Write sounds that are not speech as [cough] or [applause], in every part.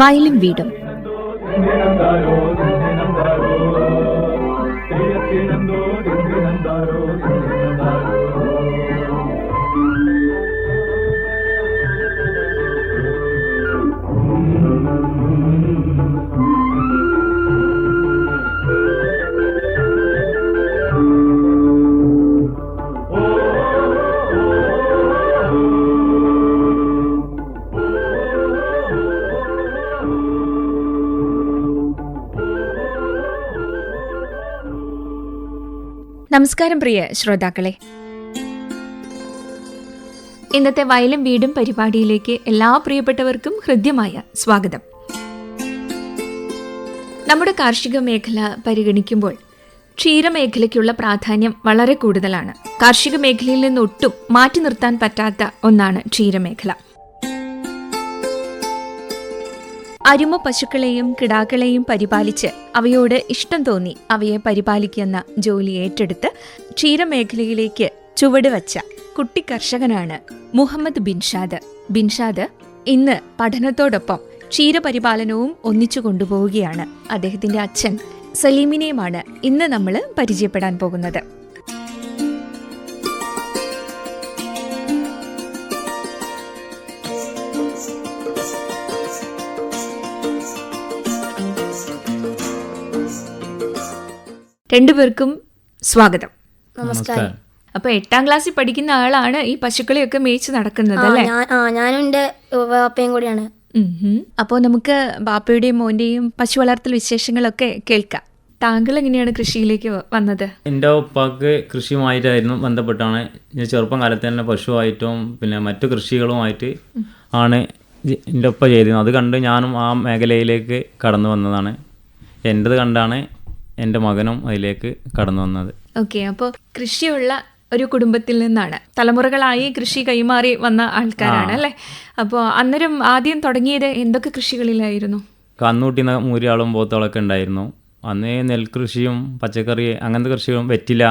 വയലും വീടും. നമസ്കാരം പ്രിയ ശ്രോതാക്കളെ. ഇന്നത്തെ വയലും വീടും പരിപാടിയിലേക്ക് എല്ലാ പ്രിയപ്പെട്ടവർക്കും ഹൃദ്യമായ സ്വാഗതം. നമ്മുടെ കാർഷിക മേഖല പരിഗണിക്കുമ്പോൾ ക്ഷീരമേഖലയ്ക്കുള്ള പ്രാധാന്യം വളരെ കൂടുതലാണ്. കാർഷിക മേഖലയിൽ നിന്ന് ഒട്ടും മാറ്റി നിർത്താൻ പറ്റാത്ത ഒന്നാണ് ക്ഷീരമേഖല. അരുമ പശുക്കളെയും കിടാക്കളെയും പരിപാലിച്ച് അവയോട് ഇഷ്ടം തോന്നി അവയെ പരിപാലിക്കുന്ന ജോലി ഏറ്റെടുത്ത് ക്ഷീരമേഖലയിലേക്ക് ചുവടുവച്ച കുട്ടി കർഷകനാണ് മുഹമ്മദ് ബിൻഷാദ് ബിൻഷാദ് ഇന്ന് പഠനത്തോടൊപ്പം ക്ഷീരപരിപാലനവും ഒന്നിച്ചു കൊണ്ടുപോവുകയാണ്. അദ്ദേഹത്തിന്റെ അച്ഛൻ സലീമിനെയുമാണ് ഇന്ന് നമ്മൾ പരിചയപ്പെടാൻ പോകുന്നത്. രണ്ടുപേർക്കും സ്വാഗതം. നമസ്കാരം. അപ്പൊ എട്ടാം ക്ലാസ്സിൽ പഠിക്കുന്ന ആളാണ് ഈ പശുക്കളെയൊക്കെ മേയിച്ച് നടക്കുന്നത് അല്ലേ? ഞാനും എന്റെ വാപ്പയും കൂടിയാണ്. അപ്പോൾ നമുക്ക് ബാപ്പയുടെയും മോന്റെയും പശു വളർത്തൽ വിശേഷങ്ങളൊക്കെ കേൾക്കാം. താങ്കൾ എങ്ങനെയാണ് കൃഷിയിലേക്ക് വന്നത്? എന്റെ ഉപ്പാക്ക് കൃഷിയുമായിട്ടായിരുന്നു ബന്ധപ്പെട്ടാണ്. ഞാൻ ചെറുപ്പം കാലത്ത് തന്നെ പശുവായിട്ടും പിന്നെ മറ്റു കൃഷികളുമായിട്ട് ആണ് എന്റെ ഉപ്പ ചെയ്തിരുന്നത്. അത് കണ്ട് ഞാനും ആ മേഖലയിലേക്ക് കടന്നു വന്നതാണ്. എന്റെത് കണ്ടാണ് എന്റെ മകനും അതിലേക്ക് കടന്നു വന്നത്. ഓക്കെ അപ്പോൾ കൃഷിയുള്ള ഒരു കുടുംബത്തിൽ നിന്നാണ്. തലമുറകളായി കൃഷി കൈമാറി വന്ന ആൾക്കാരാണ് അല്ലേ? അപ്പോൾ അന്നേരം ആദ്യം തുടങ്ങിയത് എന്തൊക്കെ കൃഷികളിലായിരുന്നു? കന്നുകൂട്ടി മൂരിയാളും പോത്തോളൊക്കെ ഉണ്ടായിരുന്നു. അന്ന് നെൽകൃഷിയും പച്ചക്കറി അങ്ങനത്തെ കൃഷിയും വെറ്റില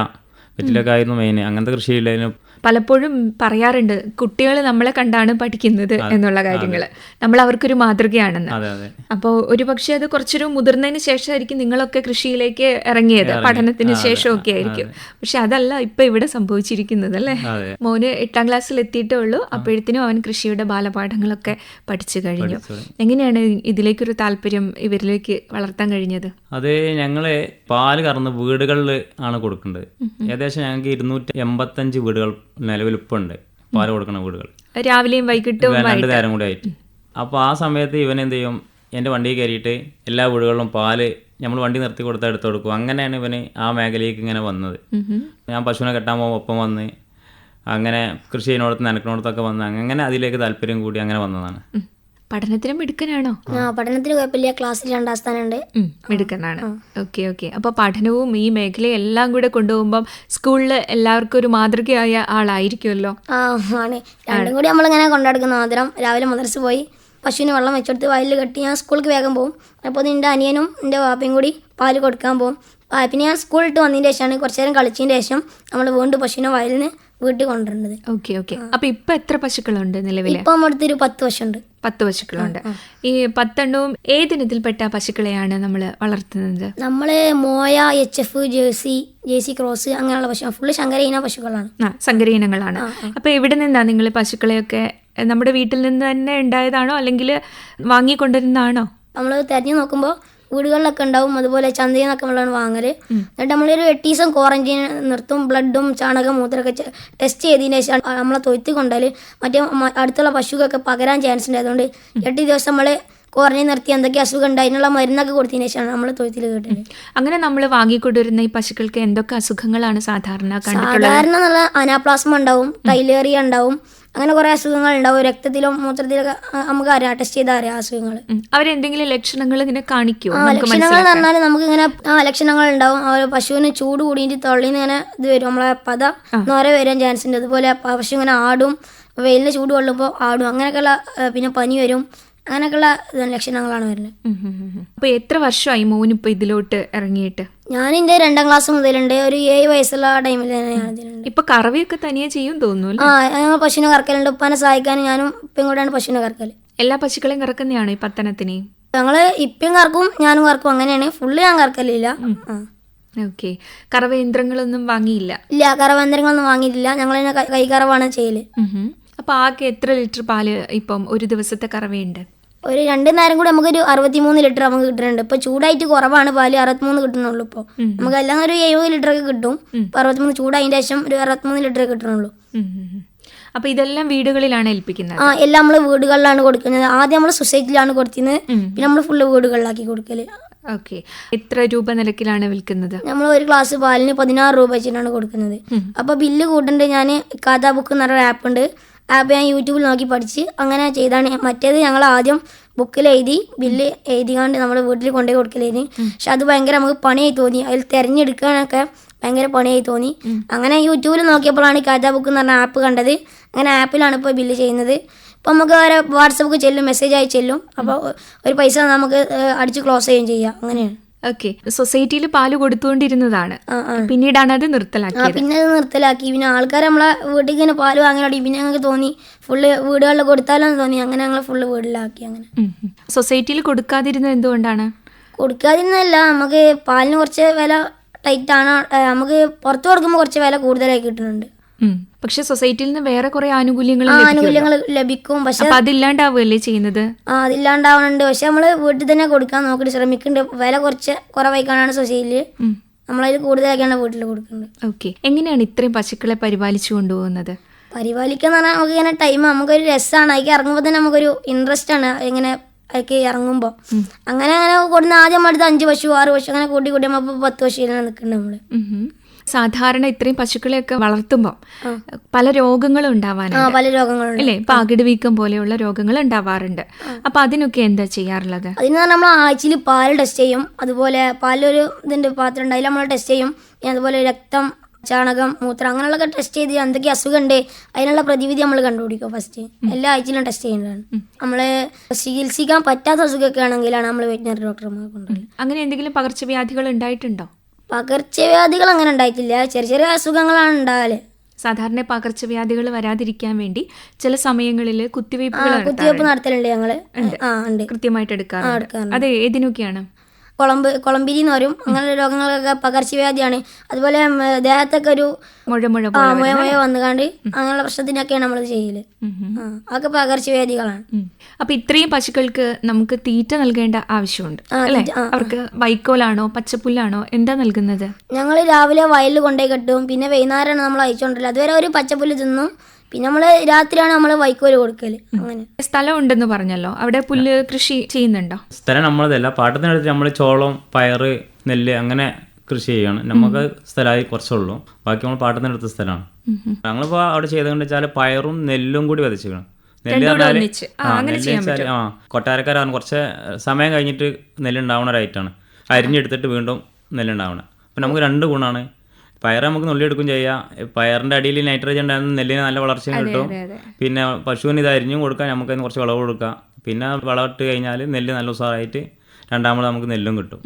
വെറ്റിലൊക്കെ ആയിരുന്നു മെയിൻ അങ്ങനത്തെ കൃഷിയിലായിരുന്നു പലപ്പോഴും പറയാറുണ്ട് കുട്ടികൾ നമ്മളെ കണ്ടാണ് പഠിക്കുന്നത് എന്നുള്ള കാര്യങ്ങൾ നമ്മൾ അവർക്കൊരു മാതൃകയാണെന്ന്. അപ്പോൾ ഒരു പക്ഷേ അത് കുറച്ചൊരു മുതിർന്നതിന് ശേഷമായിരിക്കും നിങ്ങളൊക്കെ കൃഷിയിലേക്ക് ഇറങ്ങിയത് പഠനത്തിന് ശേഷമൊക്കെ ആയിരിക്കും. പക്ഷെ അതല്ല ഇപ്പൊ ഇവിടെ സംഭവിച്ചിരിക്കുന്നത് അല്ലേ. മോന് എട്ടാം ക്ലാസ്സിൽ എത്തിയിട്ടേ ഉള്ളൂ. അപ്പോഴത്തേനും അവൻ കൃഷിയുടെ ബാലപാഠങ്ങളൊക്കെ പഠിച്ചു കഴിഞ്ഞു. എങ്ങനെയാണ് ഇതിലേക്കൊരു താല്പര്യം ഇവരിലേക്ക് വളർത്താൻ കഴിഞ്ഞത്? അത് ഞങ്ങൾ പാൽ കറന്ന് വീടുകളിൽ ആണ് കൊടുക്കേണ്ടത്. ഏകദേശം ഞങ്ങൾക്ക് ഇരുന്നൂറ്റി എൺപത്തഞ്ച് വീടുകൾ നിലവിൽ ഇപ്പം ഉണ്ട് പാൽ കൊടുക്കുന്ന വീടുകൾ. രാവിലെയും വൈകിട്ടും രണ്ട് നേരം കൂടി ആയിട്ട്. അപ്പോൾ ആ സമയത്ത് ഇവൻ എന്ത് ചെയ്യും? എന്റെ വണ്ടി കയറിയിട്ട് എല്ലാ വീടുകളിലും പാൽ നമ്മൾ വണ്ടി നിർത്തി കൊടുത്താൽ എടുത്തു കൊടുക്കും. അങ്ങനെയാണ് ഇവന് ആ മേഖലയിലേക്ക് ഇങ്ങനെ വന്നത്. ഞാൻ പശുവിനെ കെട്ടാൻ പോകുമ്പോൾ ഒപ്പം വന്ന് അങ്ങനെ കൃഷി ചെയ്യുന്നിടത്ത് നനക്കണോടത്തൊക്കെ വന്ന് അങ്ങനെ അതിലേക്ക് താല്പര്യം കൂടി അങ്ങനെ വന്നതാണ്. പഠനത്തിനും മിടുക്കനാണോ? ആ പഠനത്തിന് കുഴപ്പമില്ല. ക്ലാസ്സിൽ രണ്ടാം സ്ഥാനമുണ്ട്. മിടുക്കനാണ്. Okay okay. അപ്പൊ പഠനവും ഈ മേഖലയും എല്ലാം കൂടെ കൊണ്ടുപോകുമ്പോ സ്കൂളിൽ എല്ലാവർക്കും ഒരു മാതൃകയായ ആളായിരിക്കുമല്ലോ? ആ ആണ്. രണ്ടും കൂടി നമ്മളിങ്ങനെ കൊണ്ടെടുക്കുന്ന. മാത്രം രാവിലെ മദർസ് പോയി. പശുവിന് വെള്ളം വെച്ചെടുത്ത് വയലിൽ കെട്ടി ഞാൻ സ്കൂളിലേക്ക് വേഗം പോകും. അപ്പോൾ നിന്റെ അനിയനും എന്റെ വാപ്പയും കൂടി പാൽ കൊടുക്കാൻ പോകും. പിന്നെ ഞാൻ സ്കൂളിൽ ഇട്ട് വന്നതിന് ശേഷമാണ് കുറച്ച് നേരം കളിച്ചതിന് ശേഷം നമ്മൾ വീണ്ടും പശുവിനെ വയലിൽ നിന്ന് വീട്ടിൽ കൊണ്ടുവരുന്നത് ഓക്കെ. ഓക്കെ അപ്പൊ ഇപ്പൊ എത്ര പശുക്കളുണ്ട് നിലവിൽ ഇപ്പൊ നമ്മുടെ ഒരു പത്ത് പശുണ്ട്. പത്ത് പശുക്കളുണ്ട്. ഈ പത്തെണ്ണവും ഏതിനത്തിൽപ്പെട്ട പശുക്കളെയാണ് നമ്മൾ വളർത്തുന്നത്? നമ്മൾ മോയ H F jersey jersey cross അങ്ങനെയുള്ള പശു ഫുള്ള് ശങ്കര പശുക്കളാണ്. ആ അപ്പൊ എവിടെ നിന്നാ നിങ്ങൾ പശുക്കളെയൊക്കെ നമ്മുടെ വീട്ടിൽ നിന്ന് തന്നെ ഉണ്ടായതാണോ? അല്ലെങ്കിൽ വാങ്ങിക്കൊണ്ടിരുന്നാണോ നമ്മൾ തിരഞ്ഞു നോക്കുമ്പോൾ വീടുകളിലൊക്കെ ഉണ്ടാവും. അതുപോലെ ചന്തയിൽ നിന്നൊക്കെ നമ്മളാണ് വാങ്ങൽ. എന്നിട്ട് നമ്മളൊരു എട്ട് ദിവസം ക്വാറന്റൈൻ നിർത്തും. ബ്ലഡും ചാണകം മൂത്രമൊക്കെ ടെസ്റ്റ് ചെയ്തതിന് ശേഷം നമ്മളെ തൊയ്ത്ത് കൊണ്ടാൽ മറ്റേ അടുത്തുള്ള പശുക്കൊക്കെ പകരാൻ ചാൻസ് ഉണ്ട്. അതുകൊണ്ട് എട്ട് ദിവസം നമ്മൾ ക്വാറന്റൈൻ നിർത്തി എന്തൊക്കെ അസുഖം ഉണ്ട് അതിനുള്ള മരുന്നൊക്കെ കൊടുത്തതിന് ശേഷമാണ് നമ്മൾ തൊയ്ത്തിൽ കേട്ടത്. അങ്ങനെ നമ്മൾ വാങ്ങിക്കൊണ്ടിരുന്ന ഈ പശുക്കൾക്ക് എന്തൊക്കെ അസുഖങ്ങളാണ് സാധാരണ സാധാരണ നല്ല അനാപ്ലാസ്മ ഉണ്ടാവും ടൈലേറിയ ഉണ്ടാവും അങ്ങനെ കുറെ അസുഖങ്ങൾ ഉണ്ടാവും. രക്തത്തിലും മൂത്രത്തിലൊക്കെ നമുക്ക് അറിയാം ടെസ്റ്റ് ചെയ്താൽ അറിയാം അസുഖങ്ങൾ. അവരെന്തെങ്കിലും ലക്ഷണങ്ങൾ ഇങ്ങനെ കാണിക്കും ലക്ഷണങ്ങൾ എന്ന് പറഞ്ഞാൽ നമുക്ക് ഇങ്ങനെ ആ ലക്ഷണങ്ങൾ ഉണ്ടാവും. പശുവിന് ചൂട് കൂടിയിട്ട് തൊള്ളിന്ന് ഇങ്ങനെ ഇത് വരും. നമ്മളെ പത നോര വരാൻ ചാൻസ് ഉണ്ട്. അതുപോലെ പശു ഇങ്ങനെ ആടും. വെയിലിന് ചൂട് കൊള്ളുമ്പോൾ ആടും. അങ്ങനെയൊക്കെയുള്ള പിന്നെ പനി വരും. അങ്ങനെയൊക്കെയുള്ള ലക്ഷണങ്ങളാണ് വരുന്നത്. അപ്പൊ എത്ര വർഷമായി മോനിപ്പോ ഇതിലോട്ട് ഇറങ്ങിയിട്ട്? ഞാൻ എന്റെ രണ്ടാം ക്ലാസ് മുതലുണ്ട്. ഒരു ഏഴ് വയസ്സുള്ള ടൈമിൽ തന്നെയാണ് ഇതിലുണ്ട്. ഇപ്പൊ കറവയൊക്കെ തനിയെ ചെയ്യും തോന്നുന്നു ആ ഞങ്ങൾ പശുവിനെ കറക്കലുണ്ട്. ഉപ്പാനെ സഹായിക്കാൻ ഞാനും ഇപ്പം കൂടെയാണ് പശുവിനെ കറക്കൽ എല്ലാ പശുക്കളെയും കറക്കുന്നതാണ് ഈ പത്തനത്തിനെയും ഞങ്ങൾ ഇപ്പം കറക്കും ഞാനും കറക്കും. അങ്ങനെയാണ്. ഫുള്ള് ഞാൻ കറക്കലില്ല. ഓക്കെ. കറവ യന്ത്രങ്ങളൊന്നും വാങ്ങിയില്ല? ഇല്ല കറവന്തരങ്ങളൊന്നും വാങ്ങിയിട്ടില്ല. ഞങ്ങൾ കൈ- കൈകറവാണ് ചെയ്യൽ. ഉം ഉം. അപ്പൊ ആകെ എത്ര ലിറ്റർ പാൽ ഇപ്പം ഒരു ദിവസത്തെ കറവയുണ്ട്? ഒരു രണ്ട് നേരം കൂടി നമുക്കൊരു അറുപത്തിമൂന്ന് ലിറ്റർ നമുക്ക് കിട്ടുന്നുണ്ട്. ഇപ്പൊ ചൂടായിട്ട് കുറവാണ് പാൽ അറുപത്തിമൂന്ന് കിട്ടുന്നുള്ളൂ ഇപ്പോൾ നമുക്ക് എല്ലാം ഒരു എഴുപത് ലിറ്റർ ഒക്കെ കിട്ടും. ഇപ്പൊ അറുപത്തിമൂന്ന് ചൂടായതിന്റെ ശേഷം ഒരു അറുപത്തിമൂന്ന് ലിറ്റർ കിട്ടുന്നുള്ളൂ. അപ്പൊ ഇതെല്ലാം വീടുകളിലാണ് ഏൽപ്പിക്കുന്നത്? ആ എല്ലാം നമ്മൾ വീടുകളിലാണ് കൊടുക്കുന്നത്. ആദ്യം നമ്മൾ സൊസൈറ്റിയിലാണ് കൊടുത്തിരുന്നത്. പിന്നെ നമ്മൾ ഫുള്ള് വീടുകളിലാക്കി കൊടുക്കൽ. ഓക്കെ. എത്ര രൂപ നിരക്കിലാണ് വിൽക്കുന്നത്? നമ്മൾ ഒരു ഗ്ലാസ് പാലിന് പതിനാറ് രൂപ വെച്ചിട്ടാണ് കൊടുക്കുന്നത്. അപ്പൊ ബില്ല് കൂട്ടുണ്ട് ഞാൻ കഥാ ബുക്ക് എന്ന് പറഞ്ഞ ആപ്പ് ഉണ്ട്. ആപ്പ് ഞാൻ യൂട്യൂബിൽ നോക്കി പഠിച്ച് അങ്ങനെ ചെയ്താണ്. മറ്റേത് ഞങ്ങൾ ആദ്യം ബുക്കിൽ എഴുതി ബില്ല് എഴുതിക്കാണ്ട് നമ്മൾ വീട്ടിൽ കൊണ്ടുപോയി കൊടുക്കലായിരുന്നു. പക്ഷെ അത് ഭയങ്കര നമുക്ക് പണിയായി തോന്നി. അതിൽ തിരഞ്ഞെടുക്കാനൊക്കെ ഭയങ്കര പണിയായി തോന്നി. അങ്ങനെ യൂട്യൂബിൽ നോക്കിയപ്പോഴാണ് ഈ കഥാ ബുക്ക് എന്ന് പറഞ്ഞ ആപ്പ് കണ്ടത്. അങ്ങനെ ആപ്പിലാണ് ഇപ്പോൾ ബില്ല് ചെയ്യുന്നത്. ഇപ്പോൾ നമുക്ക് വേറെ വാട്സപ്പ് ചെല്ലും മെസ്സേജ് ആയി ചെല്ലും. അപ്പോൾ ഒരു പൈസ നമുക്ക് അടിച്ച് ക്ലോസ് ചെയ്യുകയും ചെയ്യാം. അങ്ങനെയാണ്. ഓക്കെ സൊസൈറ്റിയിൽ പാൽ കൊടുത്തുകൊണ്ടിരുന്നതാണ്. പിന്നീടാണ് അത് നിർത്തലാക്കിയത്. പിന്നെ അത് നിർത്തലാക്കി. പിന്നെ ആൾക്കാർ നമ്മളെ വീട്ടിൽ ഇങ്ങനെ പാൽ വാങ്ങാൻ പിന്നെ ഞങ്ങൾക്ക് തോന്നി ഫുള്ള് വീടുകളിൽ കൊടുത്താലോന്ന് തോന്നി. അങ്ങനെ ഞങ്ങൾ ഫുള്ള് വീട്ടിലാക്കി അങ്ങനെ. സൊസൈറ്റിയിൽ കൊടുക്കാതിരുന്നത് എന്തുകൊണ്ടാണ്? കൊടുക്കാതിരുന്നല്ല നമുക്ക് പാലിന് കുറച്ച് വില ടൈറ്റ് ആണ്. നമുക്ക് പുറത്ത് കൊടുക്കുമ്പോൾ കുറച്ച് വില കൂടുതലായി കിട്ടുന്നുണ്ട്. പക്ഷെ സൊസൈറ്റിയിൽ നിന്ന് വേറെ കുറെ ആനുകൂല്യങ്ങൾ ആനുകൂല്യങ്ങൾ ലഭിക്കും. പക്ഷെ അതില്ലാണ്ടാവുകയല്ലേ ചെയ്യുന്നത്? ആ അതില്ലാണ്ടാവുന്നുണ്ട് പക്ഷെ നമ്മൾ വീട്ടിൽ തന്നെ കൊടുക്കാൻ നോക്കിയിട്ട് ശ്രമിക്കുന്നുണ്ട്. വില കുറച്ച് കുറവായിക്കാണാണ് സൊസൈറ്റിയിൽ. ഉം. നമ്മളതിൽ കൂടുതലാക്കിയാണ് വീട്ടിൽ കൊടുക്കുന്നത്. ഓക്കെ. എങ്ങനെയാണ് ഇത്രയും പശുക്കളെ പരിപാലിച്ചു കൊണ്ടുപോകുന്നത്? പരിപാലിക്കുക എന്ന് പറഞ്ഞാൽ നമുക്ക് ഇങ്ങനെ ടൈം നമുക്കൊരു രസമാണ് അതിൽ ഇറങ്ങുമ്പോൾ തന്നെ നമുക്കൊരു ഇൻട്രസ്റ്റ് ആണ്. ഇങ്ങനെ അതിലേക്ക് ഇറങ്ങുമ്പോൾ അങ്ങനെ അങ്ങനെ കൊടുക്കുന്ന ആദ്യം അടുത്ത് അഞ്ച് പശു ആറ് പശു അങ്ങനെ കൂട്ടി കൂട്ടി നമ്മൾ പത്ത് പശുവിലാണ് നിൽക്കുന്നത് നമ്മൾ. സാധാരണ ഇത്രയും പശുക്കളെയൊക്കെ വളർത്തുമ്പോൾ പല രോഗങ്ങളും ഉണ്ടാവാനുണ്ട്. പല രോഗങ്ങളുണ്ട്. അല്ലേ? പാകിട് വീക്കം പോലെയുള്ള രോഗങ്ങൾ ഉണ്ടാവാറുണ്ട്. അപ്പൊ അതിനൊക്കെ എന്താ ചെയ്യാറുള്ളത്? അതിന് നമ്മൾ ആഴ്ചയിൽ പാൽ ടെസ്റ്റ് ചെയ്യും. അതുപോലെ പാലൊരു ഇതിന്റെ പാത്രം ഉണ്ടായാലും നമ്മൾ ടെസ്റ്റ് ചെയ്യും. അതുപോലെ രക്തം ചാണകം മൂത്രം അങ്ങനെയുള്ളതൊക്കെ ടെസ്റ്റ് ചെയ്ത് എന്തൊക്കെ അസുഖം ഉണ്ട് അതിനുള്ള പ്രതിവിധി നമ്മൾ കണ്ടുപിടിക്കും ഫസ്റ്റ്. എല്ലാ ആഴ്ചയിലും ടെസ്റ്റ് ചെയ്യുന്നതാണ്. നമ്മൾ ചികിത്സിക്കാൻ പറ്റാത്ത അസുഖമൊക്കെ ആണെങ്കിലാണ് നമ്മൾ വെറ്റിനറി ഡോക്ടർമാർ കൊണ്ടുവരുന്നത്. അങ്ങനെ എന്തെങ്കിലും പകർച്ചവ്യാധികൾ ഉണ്ടായിട്ടുണ്ടോ? പകർച്ചവ്യാധികൾ അങ്ങനെ ഉണ്ടായിട്ടില്ല. ചെറിയ ചെറിയ അസുഖങ്ങളാണ് ഉണ്ടാവൽ. സാധാരണ പകർച്ചവ്യാധികൾ വരാതിരിക്കാൻ വേണ്ടി ചില സമയങ്ങളിൽ കുത്തിവയ്പ്പുകൾ കുത്തിവയ്പ്പ് നടത്തലുണ്ട് ഞങ്ങൾ. കൃത്യമായിട്ട് എടുക്കാറുണ്ട്. അതെ ഏതിനൊക്കെയാണ്? കുളമ്പ് കുളമ്പിരി എന്ന് പറയും അങ്ങനെയുള്ള രോഗങ്ങളൊക്കെ പകർച്ചവ്യാധിയാണ്. അതുപോലെ ദേഹത്തൊക്കെ ഒരു മുഴമുഴ വന്നുകാണ്ട് അങ്ങനെയുള്ള പ്രശ്നത്തിനൊക്കെയാണ് നമ്മൾ ചെയ്യൽ. അതൊക്കെ പകർച്ചവ്യാധികളാണ്. അപ്പൊ ഇത്രയും പശുക്കൾക്ക് നമുക്ക് തീറ്റ നൽകേണ്ട ആവശ്യമുണ്ട് അല്ലെ? അവർക്ക് വൈക്കോലാണോ പച്ചപ്പുല്ലാണോ എന്താ നൽകുന്നത്? ഞങ്ങൾ രാവിലെ വയലിൽ കൊണ്ടുപോയി കെട്ടും പിന്നെ വൈകുന്നേരമാണ് നമ്മൾ അയച്ചുകൊണ്ടില്ല അതുവരെ ഒരു പച്ചപ്പുല്ല് തിന്നും പിന്നെ നമ്മൾ രാത്രിയാണ് നമ്മൾ വൈക്കോൽ കൊടുക്കൽ. അങ്ങനെ. സ്ഥലം ഉണ്ടെന്ന് പറഞ്ഞല്ലോ. അവിടെ പുല്ല് കൃഷി ചെയ്യുന്നുണ്ടോ? സ്ഥലം നമ്മളതല്ല. പാട്ടത്തിനടുത്ത് നമ്മൾ ചോളം പയറ് നെല്ല് അങ്ങനെ കൃഷി ചെയ്യാണ്. നമുക്ക് സ്ഥലമായി കുറച്ചുള്ളൂ. ബാക്കി നമ്മൾ പാട്ടത്തിനടുത്ത സ്ഥലമാണ്. ഞങ്ങളിപ്പോൾ അവിടെ ചെയ്തതെന്ന് വെച്ചാൽ പയറും നെല്ലും കൂടി വധിച്ചിരിക്കണം നെല്ല് പറഞ്ഞാൽ. ആ, കൊട്ടാരക്കാരാണ് കുറച്ച് സമയം കഴിഞ്ഞിട്ട് നെല്ലുണ്ടാവണ ഒരു ഐറ്റാണ് അരിഞ്ഞെടുത്തിട്ട് വീണ്ടും നെല്ലുണ്ടാവണം അപ്പം നമുക്ക് രണ്ട് ഗുണമാണ് പയർ നമുക്ക് നുള്ളിയെടുക്കും ചെയ്യാം. പയറിന്റെ അടിയിൽ നൈട്രജൻ ഉണ്ടായിരുന്ന നെല്ലിന് നല്ല വളർച്ചയും കിട്ടും. പിന്നെ പശുവിന് ഇത് അരിഞ്ഞും കൊടുക്കാം നമുക്ക് അതിന് കുറച്ച് വിളവ് കൊടുക്കാം. പിന്നെ വളമിട്ട് കഴിഞ്ഞാൽ നെല്ല് നല്ല ഉസാറായിട്ട് രണ്ടാമത് നമുക്ക് നെല്ലും കിട്ടും.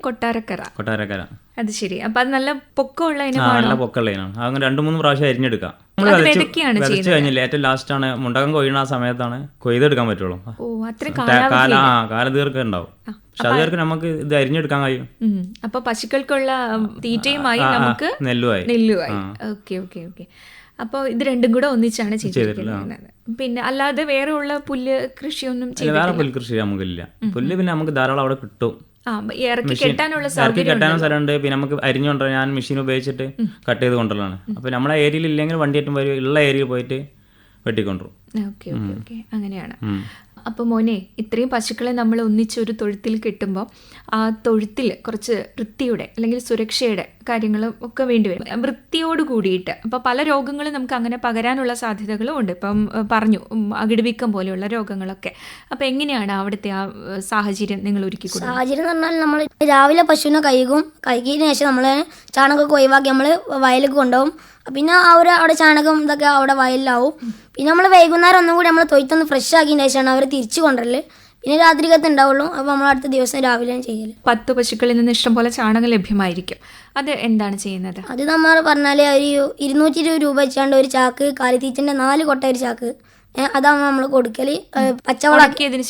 കൊട്ടാരക്കര. കൊട്ടാരക്കര. അത് ശരി. അപ്പൊ അത് നല്ല പൊക്കമുള്ള നല്ല പൊക്കമുള്ള അങ്ങനെ രണ്ടു മൂന്ന് പ്രാവശ്യം അരിഞ്ഞെടുക്കാം. നമ്മൾ വിതച്ച് കഴിഞ്ഞില്ല? ഏറ്റവും ലാസ്റ്റാണ് മുണ്ടകം കൊയ്യണ ആ സമയത്താണ് കൊയ്തെടുക്കാൻ പറ്റുള്ളൂ. കാല ദീർഘം ഉണ്ടാവും. പക്ഷെ അതുവരെ നമുക്ക് ഇത് അരിഞ്ഞെടുക്കാൻ കഴിയും. അപ്പൊ പശുക്കൾക്കുള്ള തീറ്റയുമായി നമുക്ക് നെല്ലുമായി. നെല്ലുമായി. Okay okay okay. അപ്പോൾ ഇത് രണ്ടും കൂടെ ഒന്നിച്ചാണ് ചെയ്തിരിക്കുന്നത്. പിന്നെ അല്ലാതെ വേറെ ഉള്ള പുല്ല് കൃഷിയൊന്നും വേറെ പുല്ല് പുൽകൃഷി നമുക്കില്ല. പുല്ല് പിന്നെ നമുക്ക് ധാരാളം അവിടെ കിട്ടും. ഇറക്കി കെട്ടാനുള്ള സ്ഥലമുണ്ട് പിന്നെ നമുക്ക് അരിഞ്ഞുകൊണ്ടോ ഞാൻ മെഷീൻ ഉപയോഗിച്ചിട്ട് കട്ട് ചെയ്ത് കൊണ്ടുവരലാണ്. അപ്പൊ നമ്മളെ ഏരിയയിൽ ഇല്ലെങ്കിൽ വണ്ടി ഏറ്റവും വരും ഉള്ള ഏരിയയിൽ പോയിട്ട് വെട്ടിക്കൊണ്ടുവരും. ഓക്കെ അങ്ങനെയാണ്. അപ്പോൾ മോനെ ഇത്രയും പശുക്കളെ നമ്മൾ ഒന്നിച്ചൊരു തൊഴുത്തിൽ കിട്ടുമ്പോൾ ആ തൊഴുത്തിൽ കുറച്ച് വൃത്തിയുടെ അല്ലെങ്കിൽ സുരക്ഷയുടെ കാര്യങ്ങളും ഒക്കെ വേണ്ടി വരും. വൃത്തിയോട് കൂടിയിട്ട്. അപ്പോൾ പല രോഗങ്ങളും നമുക്ക് അങ്ങനെ പകരാനുള്ള സാധ്യതകളും ഉണ്ട്. ഇപ്പം പറഞ്ഞു അകിടുവിക്കം പോലെയുള്ള രോഗങ്ങളൊക്കെ. അപ്പോൾ എങ്ങനെയാണ് അവിടുത്തെ ആ സാഹചര്യം നിങ്ങൾ ഒരുക്കി സാഹചര്യം എന്ന് പറഞ്ഞാൽ നമ്മൾ രാവിലെ പശുവിനെ കഴുകും. കഴുകിയതിനു ശേഷം നമ്മൾ ചാണകമൊക്കെ ഒഴിവാക്കി നമ്മൾ വയലിലേക്ക് കൊണ്ടുപോകും. പിന്നെ അവർ അവിടെ ചാണകം ഇതൊക്കെ അവിടെ വയലിലാവും. പിന്നെ നമ്മൾ വൈകുന്നേരം ഒന്നും കൂടി നമ്മൾ തൊയ്ത്തൊന്ന് ഫ്രഷ് ആക്കിയതിന് ശേഷമാണ് അവർ തിരിച്ചു കൊണ്ടുവരൽ. പിന്നെ രാത്രിക്കത്ത് ഉണ്ടാവുള്ളൂ. അപ്പോൾ നമ്മൾ അടുത്ത ദിവസം രാവിലെ ചെയ്യൽ. പത്ത് പശുക്കളിൽ നിന്ന് ഇഷ്ടംപോലെ ചാണകം ലഭ്യമായിരിക്കും. അത് എന്താണ് ചെയ്യുന്നത്? അത് നമ്മൾ പറഞ്ഞാൽ ഒരു ഇരുന്നൂറ്റി ഇരുപത് രൂപ വെച്ചാണ്ട് ഒരു ചാക്ക് കാലിത്തീറ്റന്റെ നാല് കൊട്ട ഒരു ചാക്ക്. അതാണ് നമ്മൾ കൊടുക്കൽ. ഏ,